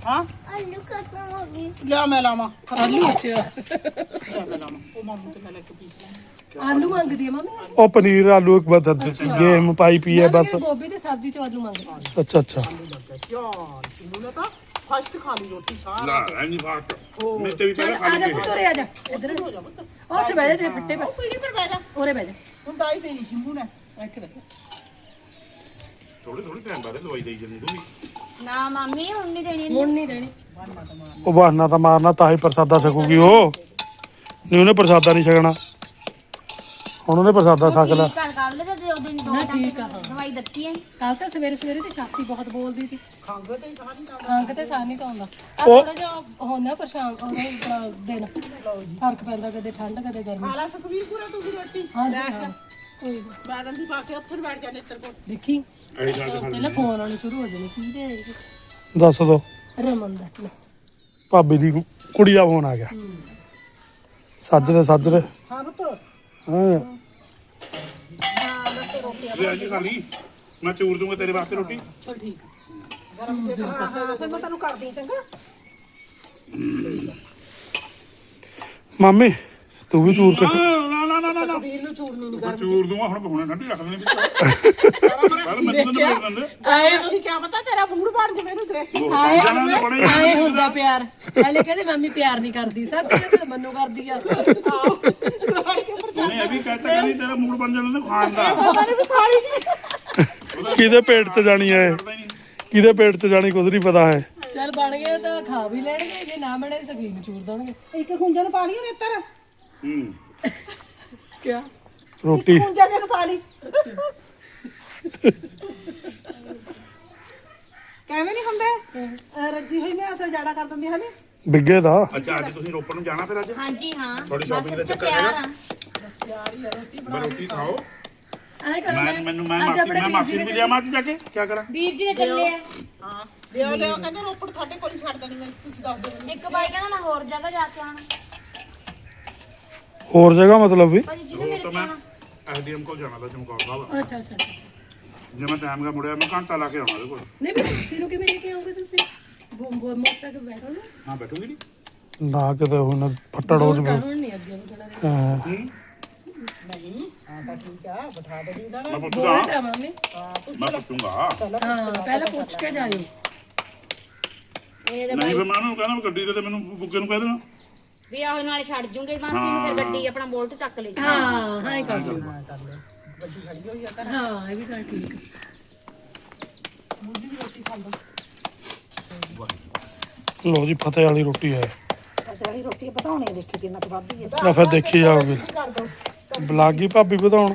ਹਾਂ? ਲਿਆ ਮੈਂ ਲਾਵਾਂ। ਆਲੂ ਅੱਛਾ ਆਲੂ ਮੰਗਦੀ ਹੈ ਮੰਮੀ। ਉਹ ਪਨੀਰ ਆਲੂ ਇੱਕ ਬਦਲ ਗੇਮ ਪਾਈ ਪਈ ਹੈ ਬਸ। ਗੋਭੀ ਦੀ ਸਬਜ਼ੀ ਚ ਆਲੂ ਮੰਗਦੀ। ਹਾਂ। ਅੱਛਾ। ਅੱਛਾ ਜਾਨ ਸਿੰਨੂ ਨੇ ਤਾਂ ਫਸਟ ਖਾ ਲਈ ਰੋਟੀ ਸਾਰਾ ਲਾ ਐਨੀ ਬਾਤ ਮੈਂ ਤੇ ਵੀ ਚੱਲ ਪਹਿਲਾਂ ਖਾ ਆ ਜਾ ਲਈ ਪੁੱਤ ਉਰੇ ਆ ਜਾ। ਇੱਧਰ ਉਹ ਤੇ ਬਹਿ ਜਾ ਤੇ ਫੱਟੇ ਪੈ ਪੀੜੀ ਪਰ ਬਹਿ ਜਾ। ਉਰੇ ਬਹਿ ਜਾ। ਹੁਣ ਦਾਈ ਪੀਣੀ ਸਿੰਮੂ ਨੇ। ਇੱਥੇ ਬਹਿ ਜਾ। ਥੋੜੀ ਥੋੜੀ ਟਾਈਮ ਬਾਅਦ ਦਵਾਈ ਦੇਈ ਜਾਂਦੀ ਤੂੰ ਵੀ ਨਾ ਮਾਮੀ ਹੁਣ ਨਹੀਂ ਦੇਣੀ ਹੁਣ ਨਹੀਂ ਦੇਣੀ। ਉਹ ਬਹਾਨਾ ਤਾਂ ਮਾਰਨਾ ਤਾਂ ਹੀ ਪ੍ਰਸਾਦਾ ਸਕੂਗੀ ਉਹ। ਨਹੀਂ ਉਹਨੇ ਪ੍ਰਸਾਦਾ ਨਹੀਂ ਛਕਣਾ। ਹੁਣ ਉਹਨੇ ਪ੍ਰਸਾਦਾ ਛਕ ਲਿਆ। ਕਰ ਕਰ ਲੈ ਤੇ ਦੋ ਦਿਨ ਦੋ ਨਾ ਟਾਈਮ ਠੀਕ ਆ ਹਾਂ। ਦਵਾਈ ਦਿੱਤੀ ਹੈ ਕੱਲ ਤਾਂ ਸਵੇਰੇ ਸਵੇਰੇ ਤੇ ਛਾਤੀ ਬਹੁਤ ਬੋਲਦੀ ਸੀ। ਖੰਗ ਤੇ ਹੀ ਸਾਰੀ ਦਾ ਹਾਂ ਕਿਤੇ ਸਾਹ ਨਹੀਂ ਤਾਂ ਆਉਂਦਾ ਆ ਥੋੜਾ ਜਿਹਾ ਹੁੰਦਾ ਪਰੇਸ਼ਾਨ ਉਹਦਾ ਆਪਣਾ ਦਿਨ ਫ਼ਰਕ ਪੈਂਦਾ ਕਦੇ ਠੰਡ ਕਦੇ ਗਰਮੀ। ਖਾਲਾ ਸੁਖਵੀਰ ਪੂਰਾ ਤੁਸੀਂ ਰੋਟੀ। ਹਾਂ ਲੈ ਜੀ, ਹਾਂ। ਕੋਈ ਨੀ। ਬਾਦਲ ਦੀ ਪਾ ਕੇ ਉੱਥੇ ਬੈਠ ਜਾ ਨੇਤਰ ਕੋਲ। ਦੇਖੀ? ਐ ਜਾ ਕੇ ਪਹਿਲਾਂ ਫੋਨ ਆਉਣੇ ਸ਼ੁਰੂ ਹੋ ਜਾਣੇ ਕੀ ਦੇ ਦੱਸ ਦੋ। ਰਮਨ ਦਾ ਲੈ। ਭਾਬੀ ਦੀ ਕੁੜੀ ਦਾ ਫੋਨ ਆ ਗਿਆ। ਸੱਜਰੇ ਸੱਜਰੇ। ਹਾਂ ਪੁੱਤ। ਹਾਂ। ਵੀ ਅੱਜ ਖਾ ਲਈ ਮੈਂ ਚੂਰ ਦੂੰਗਾ ਤੇਰੇ ਵਾਸਤੇ ਰੋਟੀ। ਚਲ ਠੀਕ। ਗਰਮ ਜੇ ਹਾਂ ਹਾਂ ਫਿਰ ਮੈਂ ਤੈਨੂੰ ਕਰਦੀ ਚੰਗਾ ਮਾਮੀ ਤੂੰ ਵੀ ਚੂਰ ਕੇ ਨਾ ਨਾ ਨਾ ਨਾ ਨਾ ਵੀਰ ਨੂੰ ਚੂਰਨੀ ਨਹੀਂ ਮੈਂ ਚੂਰ ਦੂੰਗਾ ਹੁਣ ਹੁਣੇ ਠੰਡੀ ਰੱਖ ਦੇਣੀ ਪਹਿਲਾਂ ਮੈਂ ਤੈਨੂੰ ਬੋਲ ਦਿੰਦੇ। ਆਏ ਅਸੀਂ ਕੀ ਪਤਾ ਤੇਰਾ ਮੂਡ ਬਣ ਜੇ ਮੈਨੂੰ ਦੇਖ ਉਹ ਆਏ ਜਾਣਾ ਤਾਂ ਬਣੇ ਆਏ ਹੁੰਦਾ ਪਿਆਰ। ਪਹਿਲੇ ਕਹਿੰਦੇ ਮੰਮੀ ਪਿਆਰ ਨਹੀਂ ਕਰਦੀ ਸਭ ਕਹਿੰਦੇ ਮੰਨੂ ਕਰਦੀ ਆ। ਉਹਨੇ ਇਹ ਵੀ ਕਹਿਤਾ ਕਿ ਨਹੀਂ ਤੇਰਾ ਮੂਡ ਬਣ ਜਾਣਾ ਨਾ ਖਾਣ ਦਾ। ਪਤਾ ਨਹੀਂ ਵੀ ਥਾਲੀ ਜੀ। ਕਿਹਦੇ ਪੇਟ 'ਚ ਜਾਣੀ ਹੈ ਪਤਾ ਹੀ ਨਹੀਂ। ਕਿਹਦੇ ਪੇਟ 'ਚ ਜਾਣੀ ਕੁਝ ਨਹੀਂ ਪਤਾ ਹੈ। ਚੱਲ ਬਣ ਗਏ ਤਾਂ ਖਾ ਵੀ ਲੈਣਗੇ ਜੇ ਨਾ ਬਣੇ ਤਾਂ ਸਫੀਨ ਚੂਰ ਦੇਣਗੇ। ਇੱਕ ਖੁੰਝੇ ਨੂੰ ਪਾ ਲਈ ਨੇਤਰ ਹੂੰ। ਕਿਆ? ਰੋਟੀ। ਖੁੰਝੇ ਜੇ ਨੂੰ ਪਾ ਲਈ। ਕਹਿੰਦੇ ਨਹੀਂ ਹੁੰਦੇ? ਅਹ ਰੱਜੀ ਹੋਈ ਮੈਂ ਅਸਰ ਜਾੜਾ ਕਰ ਦਿੰਦੀ ਹਨੇ ਬਿੱਗੇ ਦਾ। ਅੱਛਾ ਅੱਜ ਤੁਸੀਂ ਰੋਪੜ ਨੂੰ ਜਾਣਾ ਫਿਰ ਅੱਜ? ਹਾਂਜੀ ਹਾਂ। ਥੋੜੀ shopping ਦਾ ਚੱਕਰ ਹੈਗਾ? ਰੋਟੀ ਖਾਓ। ਕਰੋ ਮੈਂ ਮੈਨੂੰ ਮੈਂ ਅੱਜ ਮਾਸੀ ਆਪਣੇ ਮੈਂ ਮਾਸੀ ਨੂੰ ਵੀ ਲਿਆ ਮਾਂ ਜਾ ਕੇ। ਕੀ ਕਰਾਂ? ਵੀਰ ਜੀ ਦੇ ਚੱਲੇ ਆ। ਹਾਂ ਲਿਓ ਲਿਓ ਕਹਿੰਦੇ ਰੋਪੜ ਤੁਹਾਡੇ ਕੋਲ ਹੀ ਛੱਡ ਦੇਣੀ ਮੈਂ ਤੁਸੀਂ ਦੱਸ ਦਿਓ ਮੈਨੂੰ। ਇੱਕ ਬਾਈ ਕਹਿੰਦਾ ਮੈਂ ਹੋਰ ਜਗ੍ਹਾ ਜਾ ਕੇ ਆਉਣਾ। ਹੋਰ ਜਗ੍ਹਾ ਮਤਲਬ ਵੀ? ਭਾਜੀ ਹੋਰ ਤਾਂ ਕੇ ਮੈਂ ਆਉਣਾ। ਐਸਡੀਐਮ ਕੋਲ ਜਾਣਾ ਤਾਂ ਚਮਕੌਰ ਸਾਹਿਬ ਅੱਛਾ ਅੱਛਾ ਅੱਛਾ। ਜੇ ਮੈਂ ਟਾਈਮ ਦਾ ਮੁੜਿਆ ਮੈਂ ਘੰਟਾ ਲਾ ਕੇ ਆਉਣਾ ਉਹਦੇ ਕੋਲ। ਨਹੀਂ ਵੀ ਕਿਸੇ ਨੂੰ ਕਿਵੇਂ ਲੈ ਕੇ ਆਉਂਗੇ ਤੁਸੀਂ? ਬੋਮ ਬੋਮ ਮੋਟਰਸਾਈਕਲ ਬੈਠੋ ਨਾ ਹਾਂ ਬੈਠੂਗੀ ਨਹੀਂ ਨਾ ਕਿਤੇ ਹੁਣ ਫੱਟੜ ਹੋ ਜਵੇ। ਹੁਣ ਨਹੀਂ ਅੱਗੇ ਵਧਣਾ ਦੇ ਹਾਂ। ਹਾਂ ਤਾਂ ਠੀਕ ਆ ਬਿਠਾ ਦੇ ਦੀ ਮੈਂ ਪੁੱਛਦਾ ਬੋਲਦਾ ਮੰਮੀ ਮੈਂ ਪੁੱਛੂੰਗਾ। ਹਾਂ ਪਹਿਲਾਂ ਪੁੱਛ ਕੇ ਜਾਇਓ ਇਹ ਨਹੀਂ ਫਿਰ ਮੈਂ ਉਹਨੂੰ ਕਹਿੰਦਾ ਵੀ ਗੱਡੀ ਦੇ ਤੇ ਮੈਨੂੰ ਬੁੱਕੇ ਨੂੰ ਕਹਿ ਦੇਣਾ। ਵੀ ਆਹ ਨਾਲ ਛੱਡ ਜੂਗੇ ਮਾਸੀ ਨੂੰ ਫਿਰ ਗੱਡੀ ਆਪਣਾ ਬੋਲਟ ਚੱਕ ਲਈ ਹਾਂ ਹਾਂ ਇਹ ਕਰ ਲਿਓ ਹਾਂ। ਇਹ ਵੀ ਗੱਲ ਠੀਕ ਹੈ ਲੋ ਜੀ ਫਤਿਹ ਵਾਲੀ ਰੋਟੀ ਹੈ। ਤੇਰੀ ਰੋਟੀ ਵਧਾਉਣੀ ਦੇਖੀ ਕਿੰਨਾ ਕੁ ਵੱਧਦੀ ਹੈ। ਲੈ ਫਿਰ ਦੇਖੀ ਜਾਓਗੇ ਕਰ ਦੋ ਬਲਾਗੀ ਭਾਬੀ ਵਧਾਉਣ।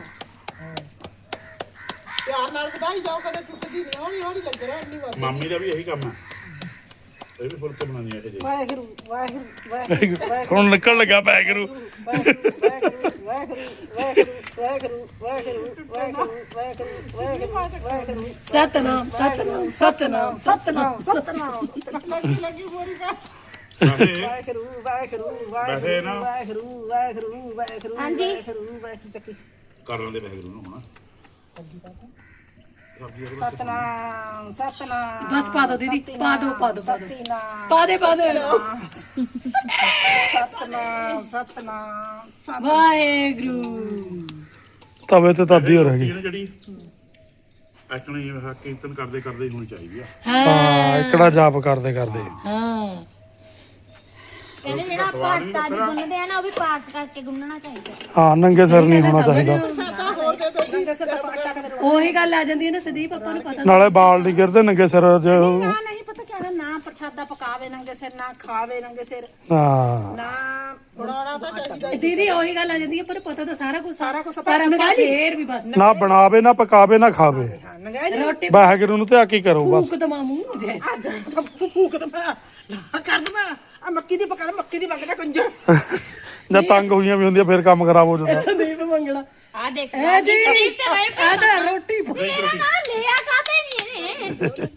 ਪਿਆਰ ਨਾਲ ਵਧਾਈ ਜਾਓ ਕਦੇ ਟੁੱਟਦੀ ਨਹੀਂ ਹੌਲੀ ਹੌਲੀ ਲੱਗਣਾ ਇੰਨੀ ਵਾਰ ਮਾਮੀ ਦਾ ਵੀ ਇਹੀ ਕੰਮ ਹੈ। ਇਹ ਵੀ ਫੁਲਕੇ ਬਣਾਉਂਦੀ ਹੈ ਇਹ ਜੀ ਵਾਹਿਗੁਰੂ ਵਾਹਿਗੁਰੂ ਵਾਹਿਗੁਰੂ ਹੁਣ ਨਿਕਲ ਲੱਗਾ ਪੈ ਕਰੂ ਵਾਹਿਗੁਰੂ। ਵਾਹਿਗੁਰੂ। ਵਾਹਿਗੁਰੂ ਵਾਹਿਗੁਰੂ ਵਾਹਿਗੁਰੂ ਵਾਹਿਗੁਰੂ। ਵਾਹਿਗੁਰੂ ਵਾਹਿਗੁਰੂ ਸਤਨਾਮ ਸਤਨਾਮ ਸਤਨਾਮ ਸਤਨਾਮ ਸਤਨਾਮ। ਲੱਗੀ ਲੱਗੀ ਹੋਰੀ ਕਾ ਵੈਸੇ ਵਾਹਿਗੁਰੂ ਵਾਹਿਗੁਰੂ ਵਾਹਿਗੁਰੂ ਵਾਹਿਗੁਰੂ ਵਾਹਿਗੁਰੂ। ਵਾਹਿਗੁਰੂ ਵਾਹਿਗੁਰੂ ਚੱਕੀ। ਕਰ ਲੈਂਦੇ ਵਾਹਿਗੁਰੂ ਨੂੰ ਹੁਣ। ਸਤਨਾਮ ਸਤਨਾਮ ਬਸ ਪਾ ਦੀਦੀ, ਪਾ ਦਿਓ, ਪਾ ਦਿਓ, ਪਾ ਦੇ। ਪਾ ਦੇ ਸਤਨਾਮ ਸਤਨਾਮ ਸਤਨਾਮ। ਵਾਹਿਗੁਰੂ। ਤਵੇ ਤੇ ਤਾਦੀ ਹੋ ਰਹੀ। ਨਾ ਜਿਹੜੀ ਕੀਰਤਨ ਕਰਦੇ ਕਰਦੇ ਹੀ ਹੋਣੀ ਚਾਹੀਦੀ ਆ। ਹਾਂ। ਇਕੜਾ ਜਾਪ ਕਰਦੇ ਕਰਦੇ ਹਾਂ। ਕਹਿੰਦੇ ਜਿਹੜਾ ਆਪਾਂ ਆਟਾ ਦੀ ਗੁੰਨਦੇ ਆ ਨਾ ਉਹ ਵੀ ਪਾਠ ਕਰਕੇ ਗੁੰਨਣਾ ਚਾਹੀਦਾ। ਹਾਂ ਨੰਗੇ ਸਿਰ ਨਹੀਂ ਹੋਣਾ ਚਾਹੀਦਾ। ਉਹੀ ਗੱਲ ਆ ਜਾਂਦੀ ਹੈ ਨਾ ਸਦੀਪ ਆਪਾਂ ਨੂੰ ਪਤਾ ਨਾਲੇ ਬਾਲ ਨਹੀਂ ਗਿਰਦੇ ਨੰਗੇ ਸਿਰ ਜੋ ਨਾ ਨਹੀਂ ਪਤਾ ਕਿਆ ਹੈ? ਨਾ ਪ੍ਰਸ਼ਾਦਾ ਪਕਾਵੇ ਨੰਗੇ ਸਿਰ ਨਾ ਖਾਵੇ ਨੰਗੇ ਸਿਰ। ਹਾਂ। ਨਾ ਬਣਾਉਣਾ ਤਾਂ ਚਾਹੀਦਾ ਦੀਦੀ ਉਹੀ ਗੱਲ ਆ ਜਾਂਦੀ ਹੈ ਪਰ ਪਤਾ ਤਾਂ ਸਾਰਾ ਕੁਝ ਸਾਰਾ ਕੁਝ ਪਰ ਆਪਾਂ ਫੇਰ ਵੀ ਬਸ। ਨਾ ਬਣਾਵੇ ਨਾ ਪਕਾਵੇ ਨਾ ਖਾਵੇ। ਰੋਟੀ ਵਾਹਿਗੁਰੂ ਨੂੰ ਤੇ ਆ ਕੀ ਕਰੋ ਬਸ। ਭੂਕ ਜੇ। ਅੱਜ ਆ ਮੱਕੀ ਦੀ ਪਕਾ ਲੈ ਮੱਕੀ ਦੀ ਮੰਗਣਾ ਕੰਜਰ। ਜਦ ਤੰਗ ਹੋਈਆਂ ਵੀ ਹੁੰਦੀਆਂ ਫਿਰ ਕੰਮ ਖਰਾਬ ਹੋ ਜਾਂਦਾ। ਸੰਦੀਪ ਮੰਗਣਾ। ਆ ਦੇਖ ਐ ਜੀ ਆ ਤਾਂ ਰੋਟੀ ਮੇਰਾ ਨਾਂ ਲਿਆ ਕਾਤੇ ਨਹੀਂ ਇਹਨੇ?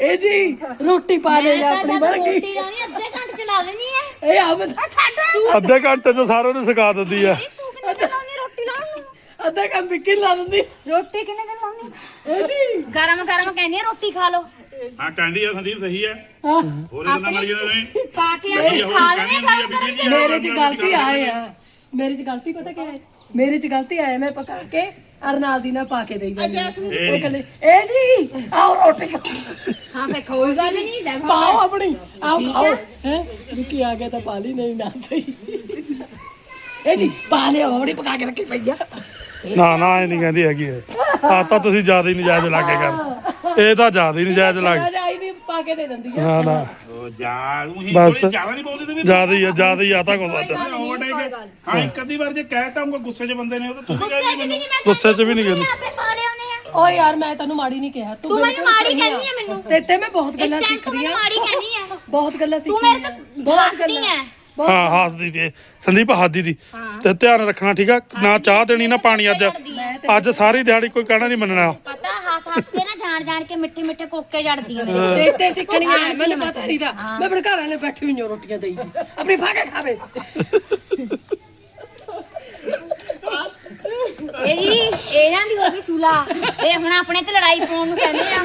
ਇਹ ਜੀ ਰੋਟੀ ਪਾ ਦੇ ਜਾ ਆਪਣੀ ਬਣ ਗਈ ਰੋਟੀ ਰਾਣੀ ਅੱਧੇ ਘੰਟੇ ਚ ਲਾ ਦੇਣੀ ਹੈ ਇਹ ਆ ਬੰਦਾ ਛੱਡ। ਅੱਧੇ ਘੰਟੇ ਚ ਸਾਰਿਆਂ ਨੂੰ ਸਿਖਾ ਦਿੰਦੀ ਆ ਤੂੰ ਕਿੰਨੇ ਦਿਨ ਲਾਉਣੀ ਰੋਟੀ ਲਾਉਣ ਨੂੰ ਅੱਧਾ ਕੰਮ ਵਿੱਕੀ ਲਾ ਦਿੰਦੀ? ਰੋਟੀ ਕਿੰਨੇ ਦਿਨ ਲਾਉਣੀ ਇਹ ਜੀ। ਗਰਮ ਗਰਮ ਕਹਿੰਦੀ ਆ ਰੋਟੀ ਖਾ ਲਓ। ਹਾਂ ਕਹਿੰਦੀ ਆ ਸੰਦੀਪ ਸਹੀ ਹੈ। ਹੋਰ ਇਹਨਾਂ ਮਰ ਜਾਂਦੇ ਨੇ ਪਾ ਕੇ ਆਪਣੀ ਖਾ ਲੈਣੇ ਗਰਮ ਮੇਰੇ ਚ ਗਲਤੀ ਆਏ ਆ। ਮੇਰੇ ਚ ਗਲਤੀ ਪਤਾ ਕੀ ਹੈ ਮੇਰੇ ਚ ਗਲਤੀ ਆਏ ਮੈਂ ਪਕਾ ਕੇ ਅਰਨਾਲ ਦੀ ਨਾ ਪਾ ਕੇ ਦੇਈ ਜਾਂਦੀ। ਉਹ ਕਹਿੰਦੇ ਇਹ ਜੀ ਆਓ ਰੋਟੀ ਖਾਓ ਹਾਂ ਫੇ ਕੋਈ ਗੱਲ ਨਹੀਂ ਲੈ ਪਾਓ ਆਪਣੀ। ਆਓ ਖਾਓ। ਹੈ? ਵਿੱਕੀ ਆ ਗਿਆ ਤਾਂ ਪਾ ਲਈ ਨਹੀਂ ਨਾ ਸਹੀ। ਇਹ ਜੀ ਪਾ ਲਿਆ ਆਪਣੀ ਪਕਾ ਕੇ ਰੱਖੀ ਪਈ ਆ। ਨਾ ਨਾ ਇਹ ਨਹੀਂ ਕਹਿੰਦੀ ਹੈਗੀ ਇਹ। ਆ ਤਾਂ ਤੁਸੀਂ ਜ਼ਿਆਦਾ ਹੀ ਨਜਾਇਜ਼ ਲਾਗੇ ਕਰ ਇਹ ਤਾਂ ਜ਼ਿਆਦਾ ਹੀ ਨਜਾਇਜ਼ ਲੱਗ ਜਾਈ ਨਹੀਂ ਪਾ ਕੇ ਦੇ ਦਿੰਦੀ ਆ। ਨਾ ਨਾ। ਉਹ ਜਾ ਉਹੀ ਬਸ। ਕੋਈ ਜ਼ਿਆਦਾ ਨਹੀਂ ਬੋਲਦੀ ਤੂੰ ਵੀ ਜ਼ਿਆਦਾ ਹੀ ਆ ਜ਼ਿਆਦਾ ਹੀ ਆ ਤਾਂ ਹਾਂ। ਇੱਕ ਅੱਧੀ ਵਾਰ ਜੇ ਕਹਿਤਾ ਹੂੰ ਗੁੱਸੇ 'ਚ ਬੰਦੇ ਨੇ ਉਹ ਤਾਂ ਤੂੰ ਵੀ ਕਹਿ ਗੁੱਸੇ ਚ ਦੀ ਵੀ ਮੈਨੂੰ ਨਹੀਂ ਮੈਂ ਗੁੱਸੇ 'ਚ ਵੀ ਨਹੀਂ ਕਹਿੰਦੀ ਆਪੇ ਆ। ਓ ਯਾਰ ਮੈਂ ਤੈਨੂੰ ਮਾੜੀ ਨਹੀਂ ਕਿਹਾ। ਤੂੰ ਮੈਨੂੰ ਮਾੜੀ ਕਹਿੰਦੀ ਆ ਮੈਨੂੰ। ਤੇ ਤੇ ਮੈਂ ਬਹੁਤ ਗੱਲਾਂ ਟਾਈਮ ਸਿੱਖ ਤੂੰ ਰਹੀ ਮੈਨੂੰ ਆ। ਮਾੜੀ ਕਹਿੰਦੀ ਆ। ਬਹੁਤ ਗੱਲਾਂ ਸਿੱਖ ਤੂੰ ਮੇਰੇ ਤੋਂ ਬਹੁਤ ਹੱਸਦੀ ਗੱਲਾਂ। ਆ। ਬਹੁਤ- ਹਾਂ ਹੱਸਦੀ ਤੇ। ਸੰਦੀਪ ਹੱਸਦੀ ਦੀ ਤੇ ਧਿਆਨ ਰੱਖਣਾ ਠੀਕ ਆ? ਨਾ ਚਾਹ ਦੇਣੀ ਨਾ ਪਾਣੀ ਅੱਜ। ਅੱਜ ਸਾਰੀ ਦਿਹਾੜੀ ਕੋਈ ਕਹਿਣਾ ਨਹੀਂ ਮੰਨਣਾ। ਪਤਾ ਹੱਸ ਹੱਸ ਕੇ ਨਾ ਜਾਣ ਜਾਣ ਕੇ ਮਿੱਠੇ ਮਿੱਠੇ ਕੋਕੇ ਜੜਦੀ ਆ ਮੇਰੇ ਤੇ ਤੇ ਸਿੱਖਣੀ ਹੈ। ਮੈਨੂੰ ਪਤਾ ਨਹੀਂ ਦਾ ਮੈਂ ਆਪਣੇ ਘਰ ਵਾਲੇ ਬੈਠੀ ਹੋਈ ਹਾਂ ਰੋਟੀਆਂ ਦੇਈ ਜੀ ਆਪਣੀ ਫਾ ਕੇ ਖਾਵੇ। ਇਹ ਜੀ ਇਹਨਾਂ ਦੀ ਹੋ ਗਈ ਸੁਲਾ। ਇਹ ਹੁਣ ਆਪਣੇ ਤੇ ਲੜਾਈ ਪਾਉਣ ਨੂੰ ਕਹਿੰਦੇ ਆ।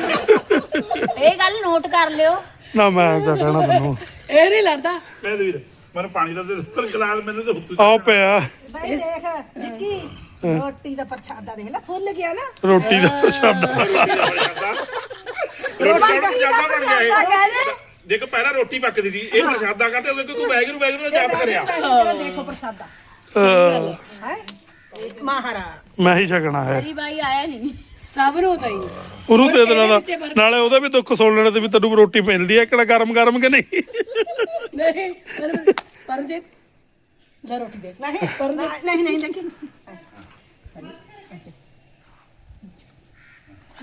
ਇਹ ਗੱਲ ਨੋਟ ਕਰ ਲਿਓ। ਨਾ ਮੈਂ ਕਿਆ ਕਹਿਣਾ ਤੈਨੂੰ। ਇਹ ਨਹੀਂ ਲੜਦਾ। ਕਹਿ ਦੇ ਵੀਰ ਮੈਨੂੰ ਪਾਣੀ ਦਾ ਦੇ ਦੇ ਗਲਾਸ ਮੈਨੂੰ ਤੇ ਉੱਤੋਂ ਆਓ ਪਿਆ। ਬਈ ਦੇਖ ਨਿੱਕੀ। ਰੋਟੀ ਦਾ ਪ੍ਰਸ਼ਾਦਾ ਦੇਖ ਲੈ ਫੁੱਲ ਗਿਆ ਨਾ। ਰੋਟੀ ਦਾ ਪ੍ਰਸ਼ਾਦਾ। ਰੋਟੀ ਦਾ ਜ਼ਿਆਦਾ ਬਣ ਗਿਆ ਇਹ। ਦੇਖੋ ਪਹਿਲਾਂ ਰੋਟੀ ਪੱਕਦੀ ਸੀ ਇਹ ਪ੍ਰਸ਼ਾਦਾ ਕਰਦੇ ਹੋ ਕਿਉਂਕਿ ਵੈਗਰੂ ਵੈਗਰੂ ਦਾ ਜਾਪ ਕਰਿਆ। ਦੇਖੋ ਪ੍ਰਸ਼ਾਦਾ। ਅਹ, ਹੈ। ਮਹਾਰਾਜ। ਮੈਂ ਹੀ ਛਕਣਾ ਹੈ। ਜੀ ਬਾਈ ਆਇਆ ਨਹੀਂ। ਸਭ ਨੂੰ ਤਾਂ ਹੀ। ਉਹਨੂੰ ਦੇ ਦੇਣਾ ਨਾਲੇ ਉਹਦੇ ਵੀ ਦੁੱਖ ਸੁਣ ਲੈਣੇ ਤੇ ਵੀ ਤੈਨੂੰ ਰੋਟੀ ਮਿਲਦੀ ਹੈ ਕਿਹੜਾ ਗਰਮ ਗਰਮ ਕਿ ਨਹੀਂ? ਨਹੀਂ ਮੈਨੂੰ- ਪਰਮਜੀਤ ਦਾ ਰੋਟੀ ਦੇ। ਨਹੀਂ ਨਹੀਂ ਨਹੀਂ ਦੇਖੀ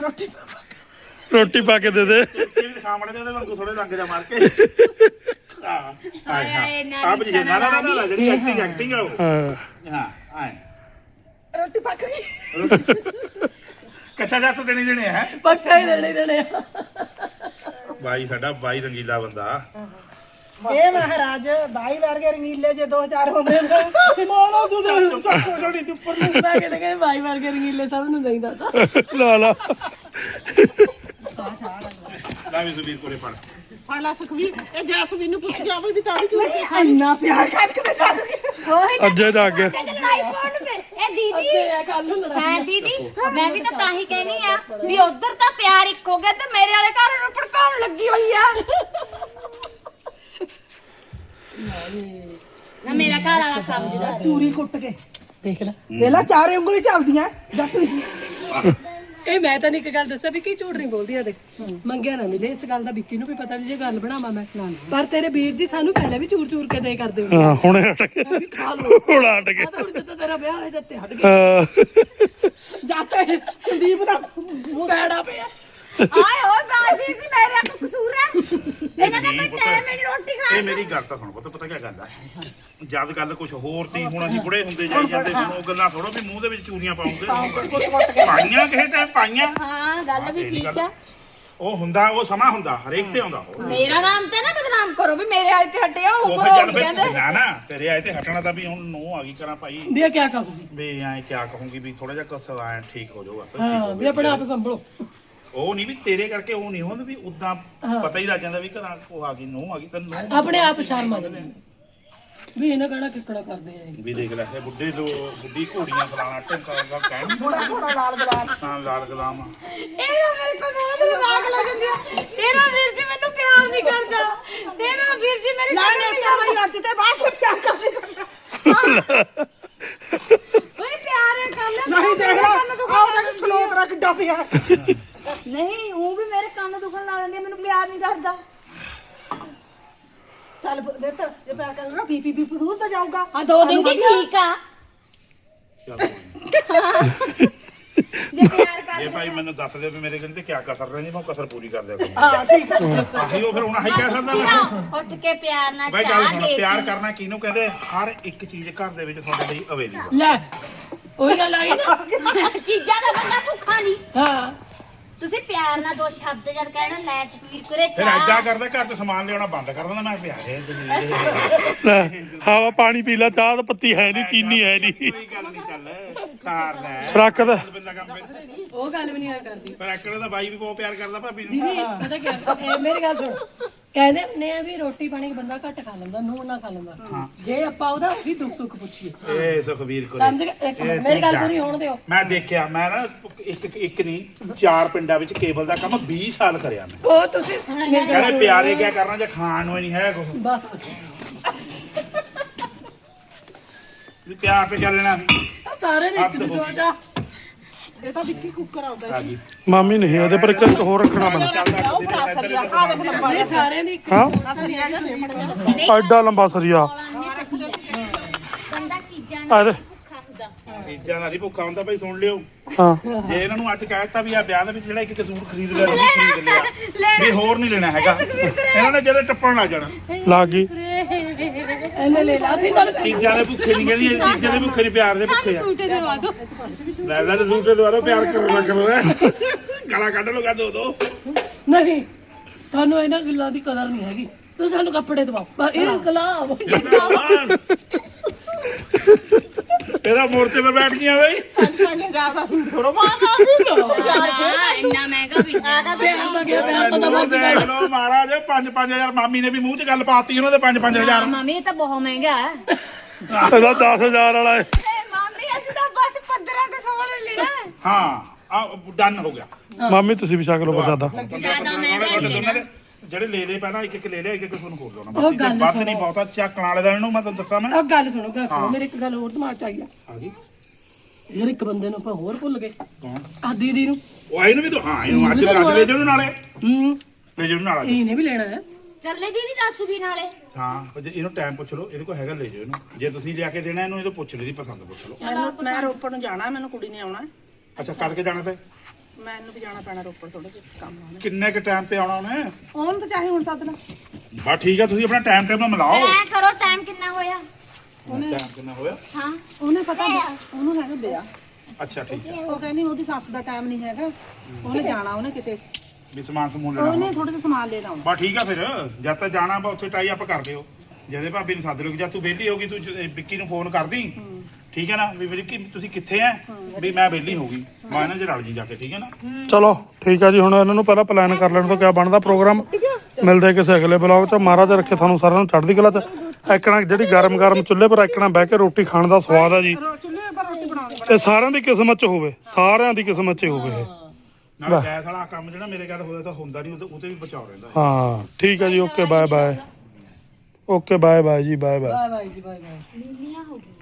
ਰੋਟੀ ਰੋਟੀ ਪਾ ਕੇ ਦੇ ਦੇ। ਇਹ ਵੀ ਮੜੇ ਉਹਦੇ ਵਾਂਗੂ ਥੋੜੇ ਰੰਗ ਜਾ ਮਾਰ ਕੇ। ਹਾਂ ਨਾ ਆਪ ਜੀ ਨਾ ਨਾ ਨਾ ਜਿਹੜੀ ਐਕਟਿੰਗ ਐਕਟਿੰਗ ਆ ਉਹ। ਹਾਂ। ਹਾਂ ਆਏ। ਰੋਟੀ ਪੱਕ ਗਈ। ਕੱਚਾ ਜੱਤ ਦੇਣੀ ਦੇਣੇ ਹੈ? ਪੱਕਾ ਹੀ ਦੇਣੇ ਦੇਣੇ ਆ। ਬਾਈ ਸਾਡਾ ਬਾਈ ਰੰਗੀਲਾ ਬੰਦਾ। ਇਹ ਮਹਾਰਾਜ ਬਾਈ ਵਰਗੇ ਰੰਗੀਲੇ ਜੇ ਦੋ ਚਾਰ ਹੁੰਦੇ ਨੇ ਮਾਰੋ ਤੂੰ ਦੇ ਚੱਕੋ ਜੜੀ ਤੇ ਉੱਪਰ ਨੂੰ। ਮੈਂ ਕਹਿੰਦੇ ਕਹਿੰਦੇ ਭਾਈ ਵਰਗੇ ਰੰਗੀਲੇ ਸਭ ਨੂੰ ਦੇਈਦਾ ਤਾਂ ਲਾ ਲਾ ਲੈ ਵੀ ਸੁਬੀਰ ਕੋਲੇ ਪੜ ਫਾਲਾ ਸੁਖਵੀਰ ਇਹ ਜੈਸਮੀਨ ਨੂੰ ਪੁੱਛ ਜਾਵੇ ਵੀ ਤਾਂ ਵੀ ਨਹੀਂ ਇੰਨਾ ਪਿਆਰ ਕਰਕੇ ਜਾ ਕੇ। ਹੋਏ ਅੱਜੇ ਜਾ ਕੇ। ਇਹ ਦੀਦੀ ਕੱਲ ਨੂੰ ਲੜਾਈ ਮੈਂ ਦੀਦੀ ਮੈਂ ਵੀ ਤਾਂ ਤਾਂ ਹੀ ਕਹਿਨੀ ਆ ਵੀ ਉਧਰ ਤਾਂ ਪਿਆਰ ਇੱਕ ਹੋ ਗਿਆ ਤੇ ਮੇਰੇ ਵਾਲੇ ਘਰ ਨੂੰ ਭੜਕਾਉਣ ਲੱਗੀ ਹੋਈ ਆ। ਨਾ ਮੇਰਾ ਘਰ ਵਾਲਾ ਸਮਝਦਾ ਚੂਰੀ ਕੁੱਟ ਕੇ। ਦੇਖ ਲੈ। ਪਹਿਲਾਂ ਚਾਰੇ ਉਂਗਲੀ ਚੱਲਦੀਆਂ ਜੱਟ ਦੀ। ਇਹ ਮੈਂ ਤਾਂ ਨਹੀਂ ਇੱਕ ਗੱਲ ਦੱਸਿਆ ਵੀ ਕੀ ਝੂਠ ਨਹੀਂ ਬੋਲਦੀ ਆ ਦੇਖ ਮੰਗਿਆ ਨਾ ਮਿਲੇ ਇਸ ਗੱਲ ਦਾ ਵਿੱਕੀ ਨੂੰ ਵੀ ਪਤਾ ਵੀ ਜੇ ਗੱਲ ਬਣਾਵਾਂ ਮੈਂ। ਪਰ ਤੇਰੇ ਵੀਰ ਜੀ ਸਾਨੂੰ ਪਹਿਲਾਂ ਵੀ ਚੂਰ ਚੂਰ ਕੇ ਦੇ ਕਰਦੇ ਹੁੰਦੇ ਹਾਂ ਹੁਣੇ ਹਟ ਖਾ ਲਓ ਹੁਣ ਹਟ ਗਿਆ ਆ ਤਾਂ ਹੁਣ ਜਦੋਂ ਤੇਰਾ ਵਿਆਹ ਹੋਇਆ ਜੱਤੇ ਹਟ ਗਿਆ ਹਾਂ। ਜਾਤੇ ਸੰਦੀਪ ਦਾ ਪੈੜਾ ਪਿਆ। ਆਏ ਓਏ ਬਾਜੀ ਜੀ ਮੇਰੇ ਕੋ ਕਸੂਰ ਹੈ। ਇਹਨਾਂ ਨੇ ਕੋਈ ਟਾਈਮ ਨਹੀਂ ਰੋਟੀ ਖਾ ਇਹ ਮੇਰੀ ਗੱਲ ਤਾਂ ਸੁਣ ਪਤਾ ਪਤਾ ਕੀ ਗੱਲ ਹੈ ਜਦ ਗੱਲ ਕੁਝ ਹੋਰ ਤੀ ਹੁਣ ਅਸੀਂ ਬੁੜੇ ਹੁੰਦੇ ਜਾਈ ਜਾਂਦੇ ਹੁਣ ਉਹ ਗੱਲਾਂ ਥੋੜੋ ਵੀ ਮੂੰਹ ਦੇ ਵਿੱਚ ਚੂਰੀਆਂ ਪਾਉਂਦੇ ਪਾਈਆਂ ਕਿਸੇ ਟਾਈਮ ਪਾਈਆਂ। ਹਾਂ ਗੱਲ ਵੀ ਠੀਕ ਆ ਉਹ ਹੁੰਦਾ ਉਹ ਸਮਾਂ ਹੁੰਦਾ ਹਰੇਕ ਤੇ ਆਉਂਦਾ। ਉਹ ਮੇਰਾ ਨਾਮ ਤੇ ਨਾ ਬਦਨਾਮ ਕਰੋ ਵੀ ਮੇਰੇ ਆਏ ਤੇ ਹਟਿਆ ਉਹ ਉੱਪਰ ਫਿਰ ਹੋ ਚੱਲ ਫਿਰ ਕਹਿੰਦੇ? ਨਾ ਨਾ ਤੇਰੇ ਆਏ ਤੇ ਹਟਣਾ ਤਾਂ ਵੀ ਹੁਣ ਨੂੰ ਆ ਗਈ ਕਰਾਂ ਭਾਈ। ਵੀ ਇਹ ਕਿਆ ਕਹੂਗੀ? ਵੀ ਐ ਕਿਆ ਕਹੂੰਗੀ ਵੀ ਥੋੜਾ ਜਿਹਾ ਕਸਰ ਆਇਆ ਠੀਕ ਹੋ ਜਾਊਗਾ ਸਭ ਹਾਂ ਵੀ ਆਪਣੇ ਆਪ ਸੰਭਲੋ। ਉਹ ਨਹੀਂ ਵੀ ਤੇਰੇ ਕਰਕੇ ਉਹ ਨਹੀਂ ਹੁੰਦਾ ਵੀ ਉਦਾਂ ਪਤਾ ਹੀ ਲੱਗ ਜਾਂਦਾ ਵੀ ਘਰਾਂ ਉਹ ਆ ਗਈ ਨੂੰ ਆ ਗਈ ਤੈਨੂੰ ਨੂੰਹ ਆਪਣੇ ਆਪ ਸ਼ਰਮ ਆ ਜਾਂਦੀ। ਵੀ ਇਹਨਾਂ ਕਹਿਣਾ ਕਿੱਕੜਾ ਕਰਦੇ ਆ ਇਹ। ਵੀ ਦੇਖ ਲੈ ਇਹ ਬੁੱਢੇ ਲੋ ਬੁੱਢੀ ਘੋੜੀਆਂ ਫਲਾਣਾ ਟੰਕਾ ਦਾ ਕਹਿਣ ਥੋੜਾ ਥੋੜਾ ਲਾਲ ਗਲਾਲ ਤਾਂ ਲਾਲ ਗੁਲਾਮ। ਇਹਦਾ ਮੇਰੇ ਕੋਲ ਬਹੁਤ ਦਿਮਾਗ ਲੱਗ ਗਿਆ ਤੇਰਾ ਵੀਰ ਜੀ ਮੈਨੂੰ ਪਿਆਰ ਨਹੀਂ ਕਰਦਾ। ਤੇਰਾ ਵੀਰ ਜੀ ਮੇਰੀ ਲੈ ਨੇ ਤੇ ਬਈ ਅੱਜ ਤੇ ਬਾਅਦ ਤੇ ਪਿਆਰ ਕਰਨੇ ਕਰਨਾ। ਓਏ ਪਿਆਰ ਹੈ ਕਰ ਲੈ ਨਹੀਂ ਦੇਖ ਲੈ ਆਹ ਤੱਕ ਫਲੋਤ ਰੱਖ ਡੱਬਿਆ ਨਹੀਂ ਉਹ ਵੀ ਮੇਰੇ ਕੰਨ ਦੁਖਣ ਲੱਗ ਜਾਂਦੇ ਮੈਨੂੰ ਪਿਆਰ ਨਹੀਂ ਕਰਦਾ ਚੱਲ ਦੇ ਤਾਂ ਜੇ ਪਿਆਰ ਕਰੇਗਾ ਬੀਪੀ ਬੀਪੀ ਦੂਰ ਤਾਂ ਜਾਊਗਾ। ਆ ਦੋ ਦਿਨ ਦੀ ਠੀਕ ਆ। ਜੇ ਪਿਆਰ ਕਰ ਇਹ ਭਾਈ ਮੈਨੂੰ ਦੱਸ ਦਿਓ ਵੀ ਮੇਰੇ ਕਹਿੰਦੇ ਕਿਆ ਕਸਰ ਰਹਿੰਦੀ ਮੈਂ ਉਹ ਕਸਰ ਪੂਰੀ ਕਰ ਦਿਆ ਕਰੂੰ ਹਾਂ ਠੀਕ ਹੈ ਆਹੀ ਉਹ ਫਿਰ ਹੁਣ ਆਹੀ ਕਹਿ ਸਕਦਾ ਮੈਂ। ਉੱਠ ਕੇ ਪਿਆਰ ਨਾਲ ਬਾਈ ਗੱਲ ਚਾਹ ਸੁਣ ਦੇ ਪਿਆਰ ਕਰਨਾ ਕਿਹਨੂੰ ਕਹਿੰਦੇ? ਹਰ ਇੱਕ ਚੀਜ਼ ਘਰ ਦੇ ਵਿੱਚ ਤੁਹਾਡੇ ਲਈ ਅਵੇਲੇਬਲ ਲੈ ਉਹੀ ਗੱਲ ਆਈ ਨਾ। ਚੀਜ਼ਾਂ ਦਾ ਬੰਦਾ ਭੁੱਖਾ ਨਹੀਂ ਹਾਂ। ਤੁਸੀਂ ਪਿਆਰ ਨਾਲ ਦੋ ਸ਼ਬਦ ਜਦ ਕਹਿਣਾ ਲੈ ਸਪੀਰ ਕਰੇ ਫਿਰ ਐਦਾਂ ਕਰਦਾ ਘਰ ਤੋਂ ਸਮਾਨ ਲਿਆਉਣਾ ਬੰਦ ਕਰ ਦਿੰਦਾ ਮੈਂ ਪਿਆਰੇ ਲੈ, ਹਵਾ ਪਾਣੀ ਪੀ ਲੈ ਚਾਹ ਤਾਂ ਪੱਤੀ ਹੈ ਨਹੀਂ ਚੀਨੀ ਹੈ ਨਹੀਂ। ਕੋਈ ਗੱਲ ਨਹੀਂ ਚੱਲ ਸਾਰ ਲੈ। ਰੱਖ ਦੇ ਬੰਦਾ ਕੰਮ ਫਿਰ ਉਹ ਗੱਲ ਵੀ ਨਹੀਂ ਹੋਇਆ ਕਰਦੀ। ਪਰ ਐਕੜੇ ਦਾ ਬਾਈ ਵੀ ਬਹੁਤ ਪਿਆਰ ਕਰਦਾ ਭਾਬੀ ਨੂੰ। ਦੀਦੀ ਪਤਾ ਕੀ ਮੇਰੀ ਗੱਲ ਸੁਣ। ਕਹਿੰਦੇ ਨੇ ਆ ਵੀ ਰੋਟੀ ਪਾਣੀ ਬੰਦਾ ਘੱਟ ਖਾ ਲੈਂਦਾ ਨੂੰਹ ਨਾ ਖਾ ਲੈਂਦਾ। ਜੇ ਆਪਾਂ ਉਹਦਾ ਵੀ ਦੁੱਖ ਸੁੱਖ ਪੁੱਛੀਏ। ਏ ਸੁਖਵੀਰ ਕੋਲ। ਸਮਝ ਗਏ? ਇੱਕ ਮਿੰਟ, ਮੇਰੀ ਗੱਲ ਪੂਰੀ ਹੋਣ ਦਿਓ। ਮੈਂ ਦੇਖਿਆ ਮੈਂ ਨਾ ਇੱਕ ਇੱਕ ਨਹੀਂ ਚਾਰ ਪਿੰਡਾਂ ਵਿੱਚ ਕੇਬਲ ਦਾ ਕੰਮ 20 ਸਾਲ ਕਰਿਆ ਮੈਂ। ਉਹ ਤੁਸੀਂ ਮੇਰੀ ਗੱਲ ਕਹਿੰਦੇ ਪਿਆਰੇ ਕਿਆ ਕਰਨਾ ਜੇ ਖਾਣ ਨੂੰ ਹੀ ਨਹੀਂ ਹੈ ਕੁਛ। ਬਸ। ਪਿਆਰ ਤੇ ਚੱਲਣਾ। ਸਾਰੇ ਨੇ ਇੱਕ ਹੱਦ ਹੋ ਦੂਜੇ ਦਾ ਇਹ ਤਾਂ ਵਿੱਕੀ ਕੁੱਕਰ ਆਉਂਦਾ ਆ ਗਈ ਮਾਮੀ ਨਹੀਂ ਉਹਦੇ ਪਰ ਇੱਕ ਹੋਰ ਰੱਖਣਾ ਪੈਣਾ। ਚੱਲਦਾ ਉਹ ਭਰਾ ਸਰੀਆ ਆ ਦੇਖ ਲੰਬਾ ਇਹ ਸਾਰਿਆਂ ਦੀ ਇੱਕ ਹਾਂ? ਸਰੀਆ ਜਾਂ ਦੇ ਮੜਿਆ। ਐਡਾ ਲੰਬਾ ਸਰੀਆ। ਬੰਦਾ ਚੀਜ਼ਾਂ ਆ ਨਾਲ ਦੇ। ਭੁੱਖਾ ਹੁੰਦਾ। ਚੀਜ਼ਾਂ ਦਾ ਨਹੀਂ ਭੁੱਖਾ ਹੁੰਦਾ ਭਾਈ ਸੁਣ ਲਿਓ। ਹਾਂ। ਜੇ ਇਹਨਾਂ ਨੂੰ ਅੱਜ ਕਹਿਤਾ ਵੀ ਆ ਵਿਆਹ ਦੇ ਵਿੱਚ ਜਿਹੜਾ ਇੱਕ ਇੱਕ ਸੂਟ ਖਰੀਦ ਲਿਆ ਤੁਸੀਂ ਖਰੀਦ ਲਿਆ। ਵੀ ਹੋਰ ਨਹੀਂ ਲੈਣਾ ਹੈਗਾ। ਇਹਨਾਂ ਨੇ ਜਦੋਂ ਟੱਪਣ ਲੱਗ ਜਾਣਾ। ਲੱਗ ਗਈ। ਇਹਨੇ ਲੈ ਲਾ ਸੀ ਗੱਲ ਚੀਜ਼ਾਂ ਦੇ ਭੁੱਖੇ ਨਹੀਂ ਕਹਿੰਦੀ ਇਹ ਚੀਜ਼ਾਂ ਦੇ ਭੁੱਖੇ ਨਹੀਂ ਪਿਆਰ ਦੇ ਭੁੱਖੇ ਆ। ਸੂਟੇ ਦਵਾ ਦੋ ਲੈ ਲੈ ਸੂਟ ਦੇ ਦੁਆਰਾ ਪਿਆਰ ਕਰਨਾ ਕਰਨਾ ਗਾਲਾਂ ਕੱਢ ਲੋ ਦੋ ਦੋ। ਨਹੀਂ ਤੁਹਾਨੂੰ ਇਹਨਾਂ ਗੱਲਾਂ ਦੀ ਕਦਰ ਨਹੀਂ ਹੈਗੀ। ਤੁਸੀਂ ਸਾਨੂੰ ਕੱਪੜੇ ਦਵਾਓ। ਇਹ ਗੁਲਾਬ ਇਹਦਾ ਮੋਰਚੇ 'ਤੇ ਬੈਠ ਗਈਆਂ ਬਈ। 5000 ਦਾ ਸੂਟ ਥੋੜਾ ਮਾਰਨਾ ਸੀ ਨਾ ਇੰਨਾ ਮਹਿੰਗਾ ਵੀ ਨਹੀਂ ਗਿਆ ਉਹ ਦੇਖ ਲਓ ਮਹਾਰਾਜ 5-5000 ਮਾਮੀ ਨੇ ਵੀ ਮੂੰਹ 'ਚ ਗੱਲ ਪਾਤੀ ਉਹਨਾਂ ਦੇ 5-5000 ਮਾਮੀ ਇਹ ਤਾਂ ਬਹੁਤ ਮਹਿੰਗਾ ਹੈ। ਇਹਦਾ 10000 ਵਾਲਾ ਹੈ। ਮਾਮੀ ਅਸੀਂ ਤਾਂ ਬਸ 15 ਦੇ ਸਵਾਲ ਲੈਣਾ ਹੈ। ਹਾਂ ਆ ਡਨ ਹੋ ਗਿਆ। ਮਾਮੀ ਤੁਸੀਂ ਵੀ ਛਕ ਲਓ ਪ੍ਰਸਾਦਾ ਜ਼ਿਆਦਾ ਮਹਿੰਗਾ ਨਹੀਂ ਲੈਣਾ। ਜਿਹੜੇ ਲੈ ਲੈ ਪਹਿਲਾਂ ਇੱਕ ਇੱਕ ਲੈ ਲਿਆ ਇੱਕ ਇੱਕ ਤੁਹਾਨੂੰ ਖੋਲ ਦੇਣਾ ਉਹ ਬਸ ਗੱਲ ਇਹ ਵੱਧ ਨਹੀਂ ਬਹੁਤਾ ਚੱਕਣ ਵਾਲੇ ਦਾ ਇਹਨੂੰ ਮੈਂ ਤੁਹਾਨੂੰ ਦੱਸਾਂ ਮੈਂ। ਉਹ ਗੱਲ ਸੁਣੋ ਗੱਲ ਸੁਣੋ। ਮੇਰੇ ਇੱਕ ਗੱਲ ਹੋਰ ਦਿਮਾਗ ਚ ਆਈ ਆ। ਆ ਗਈ। ਯਾਰ ਇੱਕ ਬੰਦੇ ਨੂੰ ਆਪਾਂ ਹੋਰ ਭੁੱਲ ਗਏ। ਕੌਣ? ਆ ਦੀਦੀ ਨੂੰ। ਉਹ ਇਹਨੂੰ ਵੀ ਤਾਂ ਹਾਂ ਇਹਨੂੰ ਅੱਜ ਅੱਜ ਲੈ ਜਾਓ ਨਾਲੇ। ਹੂੰ। ਲੈ ਜਾਓ ਨਾਲ ਅੱਜ। ਇਹਨੇ ਵੀ ਲੈਣਾ ਹੈ। ਚੱਲੇ ਦੀਦੀ ਦੱਸ ਵੀ ਨਾਲੇ। ਹਾਂ ਪਰ ਜੇ ਇਹਨੂੰ ਟਾਈਮ ਪੁੱਛ ਲਓ ਇਹਦੇ ਕੋਲ ਹੈਗਾ ਲੈ ਜਾਓ ਇਹਨੂੰ। ਜੇ ਤੁਸੀਂ ਲਿਆ ਕੇ ਦੇਣਾ ਇਹਨੂੰ ਇਹਨੂੰ ਪੁੱਛ ਲਓ ਇਹਦੀ ਪਸੰਦ ਪੁੱਛ ਲਓ। ਮੈਨੂੰ ਮੈਂ ਰੋਪੜ ਨੂੰ ਜਾਣਾ ਮੈਨੂੰ ਕੁੜੀ ਨੇ ਆਉਣਾ ਅੱਛਾ ਕਦ ਕੇ ਜਾਣਾ ਤੇ? ਮੈਨੂੰ ਵੀ ਜਾਣਾ ਪੈਣਾ ਰੋਪੜ ਥੋੜਾ ਜਿਹਾ ਕੰਮ ਆਉਣਾ। ਕਿੰਨੇ ਕ ਟਾਈਮ ਤੇ ਆਉਣਾ ਉਹਨੇ? ਉਹਨ ਤਾਂ ਚਾਹੇ ਹੁਣ ਸੱਦ ਲਾ। ਬਾ ਠੀਕ ਆ ਤੁਸੀਂ ਆਪਣਾ ਟਾਈਮ ਟੇਬਲ ਮਿਲਾਓ। ਐ ਕਰੋ ਟਾਈਮ ਕਿੰਨਾ ਹੋਇਆ? ਟਾਈਮ ਕਿੰਨਾ ਹੋਇਆ? ਹਾਂ। ਉਹਨੇ ਪਤਾ ਉਹਨੂੰ ਹੈਗਾ ਬਿਆ ਅੱਛਾ ਠੀਕ ਹੈ ਉਹ ਕਹਿੰਦੀ ਉਹਦੀ ਸੱਸ ਦਾ ਟਾਈਮ ਨਹੀਂ ਹੈਗਾ। ਉਹਨੇ ਜਾਣਾ ਉਹਨੇ ਕਿਤੇ। ਵੀ ਸਮਾਨ ਸਮੂਨ ਲੈਣਾ ਉਹਨੇ ਥੋੜਾ ਜਿਹਾ ਸਮਾਨ ਲੈਣਾ ਬਾ ਠੀਕ ਆ ਫਿਰ। ਜਦ ਤੱਕ ਜਾਣਾ ਬਾ ਉੱਥੇ ਟਾਈ ਅਪ ਕਰ ਦਿਓ। ਜਦੇ ਭਾਬੀ ਨੂੰ ਸੱਦ ਲਿਓ ਜਦ ਤੂੰ ਵਿਹਲੀ ਹੋਗੀ ਤੂੰ ਜ- ਵਿੱਕੀ ਨੂੰ ਫੋਨ ਕਰਦੀ। ਠੀਕ ਹੈ ਨਾ? ਵੀ ਵਿੱਕੀ ਤੁਸੀਂ ਕਿੱਥੇ ਆ ਵੀ ਮੈਂ ਵਿਹਲੀ ਹੋਗੀ ਮੈਂ ਇਹਨਾਂ ਚ ਰਲ ਜੀ ਜਾ ਕੇ ਠੀਕ ਹੈ ਨਾ? ਚਲੋ ਠੀਕ ਆ ਜੀ ਹੁਣ ਇਹਨਾਂ ਨੂੰ ਪਹਿਲਾਂ ਪਲਾਨ ਕਰ ਲੈਣ ਤੋਂ ਕਿਆ ਬਣਦਾ ਪ੍ਰੋਗਰਾਮ ਮਿਲਦੇ ਕਿਸੇ ਅਗਲੇ ਬਲੌਗ 'ਚ। ਮਹਾਰਾਜ ਰੱਖੇ ਤੁਹਾਨੂੰ ਸਾਰਿਆਂ ਨੂੰ ਚੜ੍ਹਦੀ ਕਲਾ 'ਚ। ਐਕਣਾ ਜਿਹੜੀ ਗਰਮ ਗਰਮ ਚੁੱਲ੍ਹੇ ਪਰ ਐਕਣਾ ਬਹਿ ਕੇ ਰੋਟੀ ਖਾਣ ਦਾ ਸਵਾਦ ਆ ਜੀ। ਚੁੱਲ੍ਹੇ ਪਰ ਰੋਟੀ ਬਣਾਉਣੀ ਇਹ ਸਾਰਿਆਂ ਦੀ ਕਿਸਮਤ 'ਚ ਹੋਵੇ। ਸਾਰਿਆਂ ਦੀ ਕਿਸਮਤ 'ਚ ਹੋਵੇ ਇਹ। ਨਾਲ ਗੈਸ ਵਾਲਾ ਕੰਮ ਜਿਹੜਾ ਮੇਰੇ ਘਰ ਹੋਇਆ ਤਾਂ ਹੁੰਦਾ ਨਹੀਂ ਉਹ ਤੇ ਵੀ ਬਚਾਓ ਰਹਿੰਦਾ ਹਾਂ। ਠੀਕ ਆ ਜੀ okay bye bye okay bye bye ਜੀ ਬਾਏ ਬਾਏ ਬਾਏ ਬਾਏ ਜੀ ਬਾਏ ਬਾਏ ਨੀਲੀਆਂ ਹੋ ਗਈਆਂ